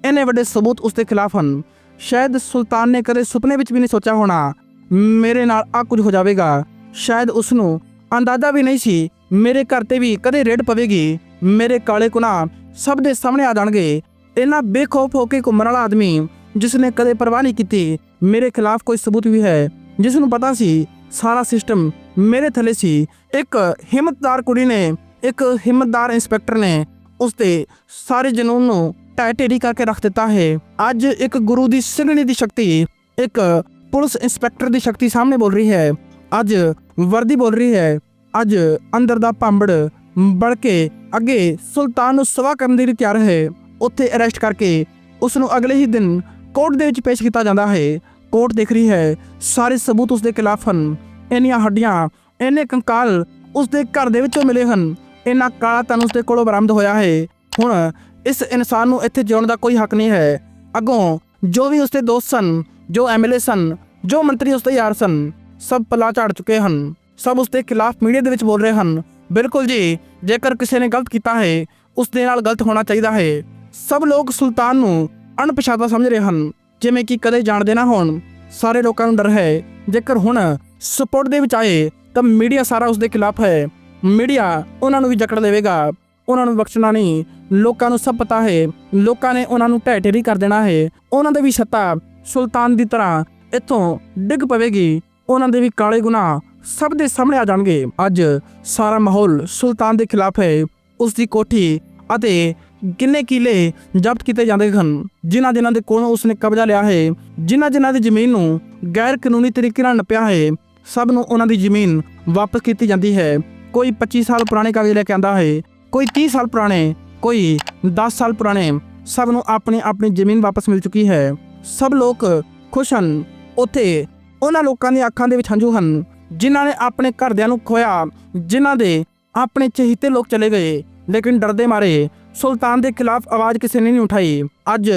S1: ਇੰਨੇ ਵੱਡੇ ਸਬੂਤ ਉਸ ਦੇ ਖਿਲਾਫ ਹਨ। ਸ਼ਾਇਦ ਸੁਲਤਾਨ ਨੇ ਕਦੇ ਸੁਪਨੇ ਵਿੱਚ ਵੀ ਨਹੀਂ ਸੋਚਿਆ ਹੋਣਾ, ਮੇਰੇ ਨਾਲ ਆ ਕੁਝ ਹੋ ਜਾਵੇਗਾ। ਸ਼ਾਇਦ ਉਸ ਨੂੰ ਅੰਦਾਜ਼ਾ ਵੀ ਨਹੀਂ ਸੀ, ਮੇਰੇ ਘਰ ਤੇ ਵੀ ਕਦੇ ਰੇਡ ਪਵੇਗੀ। ਮੇਰੇ ਕਾਲੇ ਗੁਨਾਹ ਸਭ ਦੇ ਸਾਹਮਣੇ ਆ ਜਾਣਗੇ। ਇਹਨਾਂ ਬੇਖੌਫ ਹੋ ਕੇ ਘੁੰਮਣ ਵਾਲਾ ਆਦਮੀ ਜਿਸ ਨੇ ਕਦੇ ਪਰਵਾਹ ਨਹੀਂ ਕੀਤੀ, ਮੇਰੇ ਖਿਲਾਫ ਕੋਈ ਸਬੂਤ ਵੀ ਹੈ। ਜਿਸ ਨੂੰ ਪਤਾ ਸੀ, ਸਾਰਾ ਸਿਸਟਮ ਮੇਰੇ ਥੱਲੇ ਸੀ। ਇੱਕ ਹਿੰਮਤਦਾਰ ਕੁੜੀ ਨੇ, ਇੱਕ ਹਿੰਮਤਦਾਰ ਇੰਸਪੈਕਟਰ ਨੇ, ਉਸ ਤੇ ਸਾਰੇ ਜਨੂਨ ਨੂੰ ਢਹਿ ਕਰਕੇ ਰੱਖ ਦਿੱਤਾ ਹੈ। ਅੱਜ ਇੱਕ ਗੁਰੂ ਦੀ ਸਿੰਘਣੀ ਦੀ ਸ਼ਕਤੀ, ਇੱਕ ਪੁਲਿਸ ਇੰਸਪੈਕਟਰ ਦੀ ਸ਼ਕਤੀ ਸਾਹਮਣੇ ਬੋਲ ਰਹੀ ਹੈ। ਅੱਜ ਵਰਦੀ ਬੋਲ ਰਹੀ ਹੈ। ਅੱਜ ਅੰਦਰ ਦਾ ਭਾਂਬੜ ਬੜ ਕੇ ਅੱਗੇ ਸੁਲਤਾਨ ਨੂੰ ਸਵਾ ਕਰਨ ਦੇ ਲਈ ਤਿਆਰ ਹੈ। ਉੱਥੇ ਅਰੈਸਟ ਕਰਕੇ ਉਸ ਨੂੰ ਅਗਲੇ ਹੀ ਦਿਨ ਕੋਰਟ ਦੇ ਵਿੱਚ ਪੇਸ਼ ਕੀਤਾ ਜਾਂਦਾ ਹੈ। ਕੋਰਟ ਦੇਖ ਰਹੀ ਹੈ, ਸਾਰੇ ਸਬੂਤ ਉਸ ਦੇ ਖਿਲਾਫ ਹਨ। ਇੰਨੀਆਂ ਹੱਡੀਆਂ, ਇੰਨੇ ਕੰਕਾਲ ਉਸ ਦੇ ਘਰ ਦੇ ਵਿੱਚੋਂ ਮਿਲੇ ਹਨ। ਇੰਨਾ ਕਾਲਾ ਤਨ ਉਸ ਦੇ ਕੋਲੋਂ ਬਰਾਮਦ ਹੋਇਆ ਹੈ। ਹੁਣ ਇਸ ਇਨਸਾਨ ਨੂੰ ਇੱਥੇ ਜਿਉਣ ਦਾ ਕੋਈ ਹੱਕ ਨਹੀਂ ਹੈ। ਅੱਗੋਂ ਜੋ ਵੀ ਉਸਦੇ ਦੋਸਤ ਸਨ, ਜੋ ਐਮਐਲਏ ਸਨ, ਜੋ ਮੰਤਰੀ ਉਸਦੇ ਯਾਰ ਸਨ, ਸਭ ਪਲਾ ਝਾੜ ਚੁੱਕੇ ਹਨ। ਸਭ ਉਸਦੇ ਖਿਲਾਫ ਮੀਡੀਆ ਦੇ ਵਿੱਚ ਬੋਲ ਰਹੇ ਹਨ, ਬਿਲਕੁਲ ਜੀ, ਜੇਕਰ ਕਿਸੇ ਨੇ ਗਲਤ ਕੀਤਾ ਹੈ ਉਸ ਦੇ ਨਾਲ ਗਲਤ ਹੋਣਾ ਚਾਹੀਦਾ ਹੈ। ਸਭ ਲੋਕ ਸੁਲਤਾਨ ਨੂੰ ਅਣਪਛਾਤਾ ਸਮਝ ਰਹੇ ਹਨ, ਜਿਵੇਂ ਕਿ ਕਦੇ ਜਾਣਦੇ ਨਾ ਹੋਣ। ਸਾਰੇ ਲੋਕਾਂ ਨੂੰ ਡਰ ਹੈ। ਜੇਕਰ ਹੁਣ ਸਪੋਰਟ ਦੇ ਵਿੱਚ ਆਏ, ਤਾਂ ਮੀਡੀਆ ਸਾਰਾ ਉਸ ਦੇ ਖਿਲਾਫ ਹੈ। ਮੀਡੀਆ ਉਹਨਾਂ ਨੂੰ ਵੀ ਜਕੜ ਦੇਵੇਗਾ। ਉਹਨਾਂ ਨੂੰ ਬਖਸ਼ਣਾ ਨਹੀਂ। ਲੋਕਾਂ ਨੂੰ ਸਭ ਪਤਾ ਹੈ। ਲੋਕਾਂ ਨੇ ਉਹਨਾਂ ਨੂੰ ਢਹਿ ਢੇਰੀ ਕਰ ਦੇਣਾ ਹੈ। ਉਹਨਾਂ ਦੇ ਵੀ ਸੱਤਾ ਸੁਲਤਾਨ ਦੀ ਤਰ੍ਹਾਂ ਇੱਥੋਂ ਡਿੱਗ ਪਵੇਗੀ। ਉਹਨਾਂ ਦੇ ਵੀ ਕਾਲੇ ਗੁਨਾਹ ਸਭ ਦੇ ਸਾਹਮਣੇ ਆ ਜਾਣਗੇ। ਅੱਜ ਸਾਰਾ ਮਾਹੌਲ ਸੁਲਤਾਨ ਦੇ ਖਿਲਾਫ ਹੈ। ਉਸ ਦੀ ਕੋਠੀ ਅਤੇ ਕਿੰਨੇ ਕਿਲੇ ਜ਼ਬਤ ਕੀਤੇ ਜਾਂਦੇ ਹਨ, ਜਿਨ੍ਹਾਂ ਜਿਨ੍ਹਾਂ ਦੇ ਕੋਲੋਂ ਉਸਨੇ ਕਬਜ਼ਾ ਲਿਆ ਹੈ, ਜਿਨ੍ਹਾਂ ਜਿਨ੍ਹਾਂ ਦੀ ਜ਼ਮੀਨ ਨੂੰ ਗੈਰ ਕਾਨੂੰਨੀ ਤਰੀਕੇ ਨਾਲ ਨਪਿਆ ਹੈ, ਸਭ ਨੂੰ ਉਹਨਾਂ ਦੀ ਜ਼ਮੀਨ ਵਾਪਸ ਕੀਤੀ ਜਾਂਦੀ ਹੈ। ਕੋਈ 25 ਸਾਲ ਪੁਰਾਣੇ ਕਾਗਜ਼ ਲੈ ਕੇ ਆਂਦਾ ਹੈ, ਕੋਈ 30 ਸਾਲ ਪੁਰਾਣੇ, ਕੋਈ 10 ਸਾਲ ਪੁਰਾਣੇ, ਸਭ ਨੂੰ ਆਪਣੀ ਆਪਣੀ ਜ਼ਮੀਨ ਵਾਪਸ ਮਿਲ ਚੁੱਕੀ ਹੈ। ਸਭ ਲੋਕ ਖੁਸ਼ ਹਨ। ਉੱਥੇ ਉਹਨਾਂ ਲੋਕਾਂ ਦੀਆਂ ਅੱਖਾਂ ਦੇ ਵਿੱਚ ਹੰਝੂ ਹਨ, ਜਿਨ੍ਹਾਂ ਨੇ ਆਪਣੇ ਘਰਦਿਆਂ ਨੂੰ ਖੋਇਆ, ਜਿਨ੍ਹਾਂ ਦੇ ਆਪਣੇ ਚਹੀਤੇ ਲੋਕ ਚਲੇ ਗਏ, ਲੇਕਿਨ ਡਰਦੇ ਮਾਰੇ ਸੁਲਤਾਨ ਦੇ ਖਿਲਾਫ ਆਵਾਜ਼ ਕਿਸੇ ਨੇ ਨਹੀਂ ਉਠਾਈ। ਅੱਜ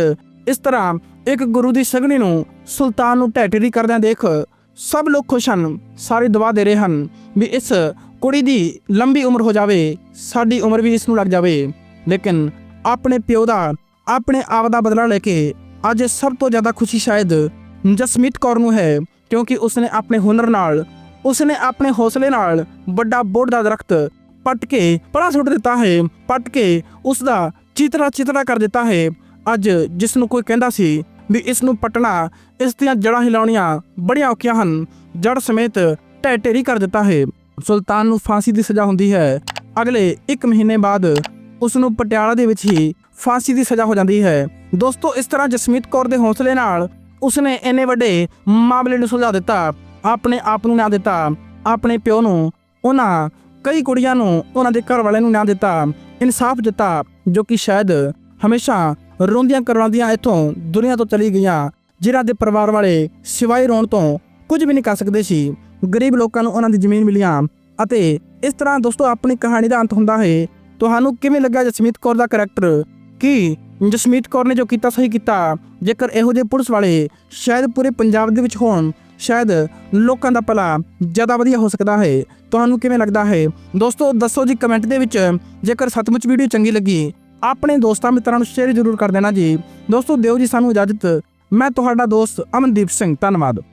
S1: ਇਸ ਤਰ੍ਹਾਂ ਇੱਕ ਗੁਰੂ ਦੀ ਸਗਣੀ ਨੂੰ ਸੁਲਤਾਨ ਨੂੰ ਢਹਿ ਕਰਦਿਆਂ ਦੇਖ ਸਭ ਲੋਕ ਖੁਸ਼ ਹਨ, ਸਾਰੇ ਦੁਆ ਦੇ ਰਹੇ ਹਨ ਵੀ ਇਸ ਕੁੜੀ ਦੀ ਲੰਬੀ ਉਮਰ ਹੋ ਜਾਵੇ, ਸਾਡੀ ਉਮਰ ਵੀ ਇਸ ਨੂੰ ਲੱਗ ਜਾਵੇ। ਲੇਕਿਨ ਆਪਣੇ ਪਿਓ ਦਾ, ਆਪਣੇ ਆਪ ਦਾ ਬਦਲਾ ਲੈ ਕੇ ਅੱਜ ਸਭ ਤੋਂ ਜ਼ਿਆਦਾ ਖੁਸ਼ੀ ਸ਼ਾਇਦ ਜਸਮੀਤ ਕੌਰ ਨੂੰ ਹੈ, ਕਿਉਂਕਿ ਉਸਨੇ ਆਪਣੇ ਹੁਨਰ ਨਾਲ, ਉਸਨੇ ਆਪਣੇ ਹੌਸਲੇ ਨਾਲ ਵੱਡਾ ਬੋੜ ਦਾ ਦਰਖਤ ਪੱਟ ਕੇ ਪਰਾਂ ਸੁੱਟ ਦਿੱਤਾ ਹੈ, ਪੱਟ ਕੇ ਉਸ ਦਾ ਚਿਤਰਾ ਚਿਤਰਾ ਕਰ ਦਿੱਤਾ ਹੈ। ਅੱਜ ਜਿਸ ਨੂੰ ਕੋਈ ਕਹਿੰਦਾ ਸੀ ਵੀ ਇਸ ਨੂੰ ਪਟਣਾ, ਇਸ ਦੀਆਂ ਜੜਾਂ ਹਿਲਾਉਣੀਆਂ ਬੜੀਆਂ ਔਖੀਆਂ ਹਨ ਜੜ ਸਮੇਤ ਢਹਿ ਢੇਰੀ ਕਰ ਦਿੱਤਾ ਹੈ। ਸੁਲਤਾਨ ਨੂੰ ਫਾਂਸੀ ਦੀ ਸਜ਼ਾ ਹੁੰਦੀ ਹੈ। ਅਗਲੇ 1 ਮਹੀਨੇ ਬਾਅਦ ਉਸ ਨੂੰ ਪਟਿਆਲਾ ਦੇ ਵਿੱਚ ਹੀ ਫਾਂਸੀ ਦੀ ਸਜ਼ਾ ਹੋ ਜਾਂਦੀ ਹੈ। ਦੋਸਤੋ, ਇਸ ਤਰ੍ਹਾਂ ਜਸਮੀਤ ਕੌਰ ਦੇ ਹੌਸਲੇ ਨਾਲ ਉਸਨੇ ਇੰਨੇ ਵੱਡੇ ਮਾਮਲੇ ਨੂੰ ਸੁਲਝਾ ਦਿੱਤਾ। ਆਪਣੇ ਆਪ ਨੂੰ ਨਾ ਦਿੱਤਾ। ਆਪਣੇ ਪਿਓ ਨੂੰ ਉਹਨਾਂ ਕਈ ਕੁੜੀਆਂ ਨੂੰ ਉਹਨਾਂ ਦੇ ਘਰ ਵਾਲਿਆਂ ਨੂੰ ਨਾ ਦਿੱਤਾ, ਇਨਸਾਫ ਦਿੱਤਾ, ਜੋ ਕਿ ਸ਼ਾਇਦ ਹਮੇਸ਼ਾ ਰੋਂਦੀਆਂ ਕਰਵਾਉਂਦੀਆਂ ਇੱਥੋਂ ਦੁਨੀਆ ਤੋਂ ਚਲੀ ਗਈਆਂ, ਜਿਨ੍ਹਾਂ ਦੇ ਪਰਿਵਾਰ ਵਾਲੇ ਸਿਵਾਏ ਰੋਣ ਤੋਂ ਕੁਝ ਵੀ ਨਹੀਂ ਕਰ ਸਕਦੇ ਸੀ। ਗਰੀਬ ਲੋਕਾਂ ਨੂੰ ਉਹਨਾਂ ਦੀ ਜ਼ਮੀਨ ਮਿਲੀਆਂ ਅਤੇ ਇਸ ਤਰ੍ਹਾਂ ਦੋਸਤੋ ਆਪਣੀ ਕਹਾਣੀ ਦਾ ਅੰਤ ਹੁੰਦਾ ਹੈ। ਤੁਹਾਨੂੰ ਕਿਵੇਂ ਲੱਗਾ ਜਸਮੀਤ ਕੌਰ ਦਾ ਕਰੈਕਟਰ ਕੀ ਜਸਮੀਤ ਕੌਰ ਨੇ ਜੋ ਕੀਤਾ, ਸਹੀ ਕੀਤਾ? ਜੇਕਰ ਇਹੋ ਜਿਹੇ ਪੁਲਿਸ ਵਾਲੇ ਸ਼ਾਇਦ ਪੂਰੇ ਪੰਜਾਬ ਦੇ ਵਿੱਚ ਹੋਣ ਸ਼ਾਇਦ ਲੋਕਾਂ ਦਾ ਭਲਾ ਜ਼ਿਆਦਾ ਵਧੀਆ ਹੋ ਸਕਦਾ ਹੈ। ਤੁਹਾਨੂੰ ਕਿਵੇਂ ਲੱਗਦਾ ਹੈ? ਦੋਸਤੋ, ਦੱਸੋ ਜੀ ਕਮੈਂਟ ਦੇ ਵਿੱਚ, ਜੇਕਰ ਸੱਚਮੁੱਚ ਵੀਡੀਓ ਚੰਗੀ ਲੱਗੀ, ਆਪਣੇ ਦੋਸਤਾਂ ਮਿੱਤਰਾਂ ਨੂੰ ਸ਼ੇਅਰ ਜ਼ਰੂਰ ਕਰ ਦੇਣਾ ਜੀ। ਦੋਸਤੋ, ਦਿਓ ਜੀ ਸਾਨੂੰ ਇਜਾਜ਼ਤ। ਮੈਂ ਤੁਹਾਡਾ ਦੋਸਤ ਅਮਨਦੀਪ ਸਿੰਘ, ਧੰਨਵਾਦ।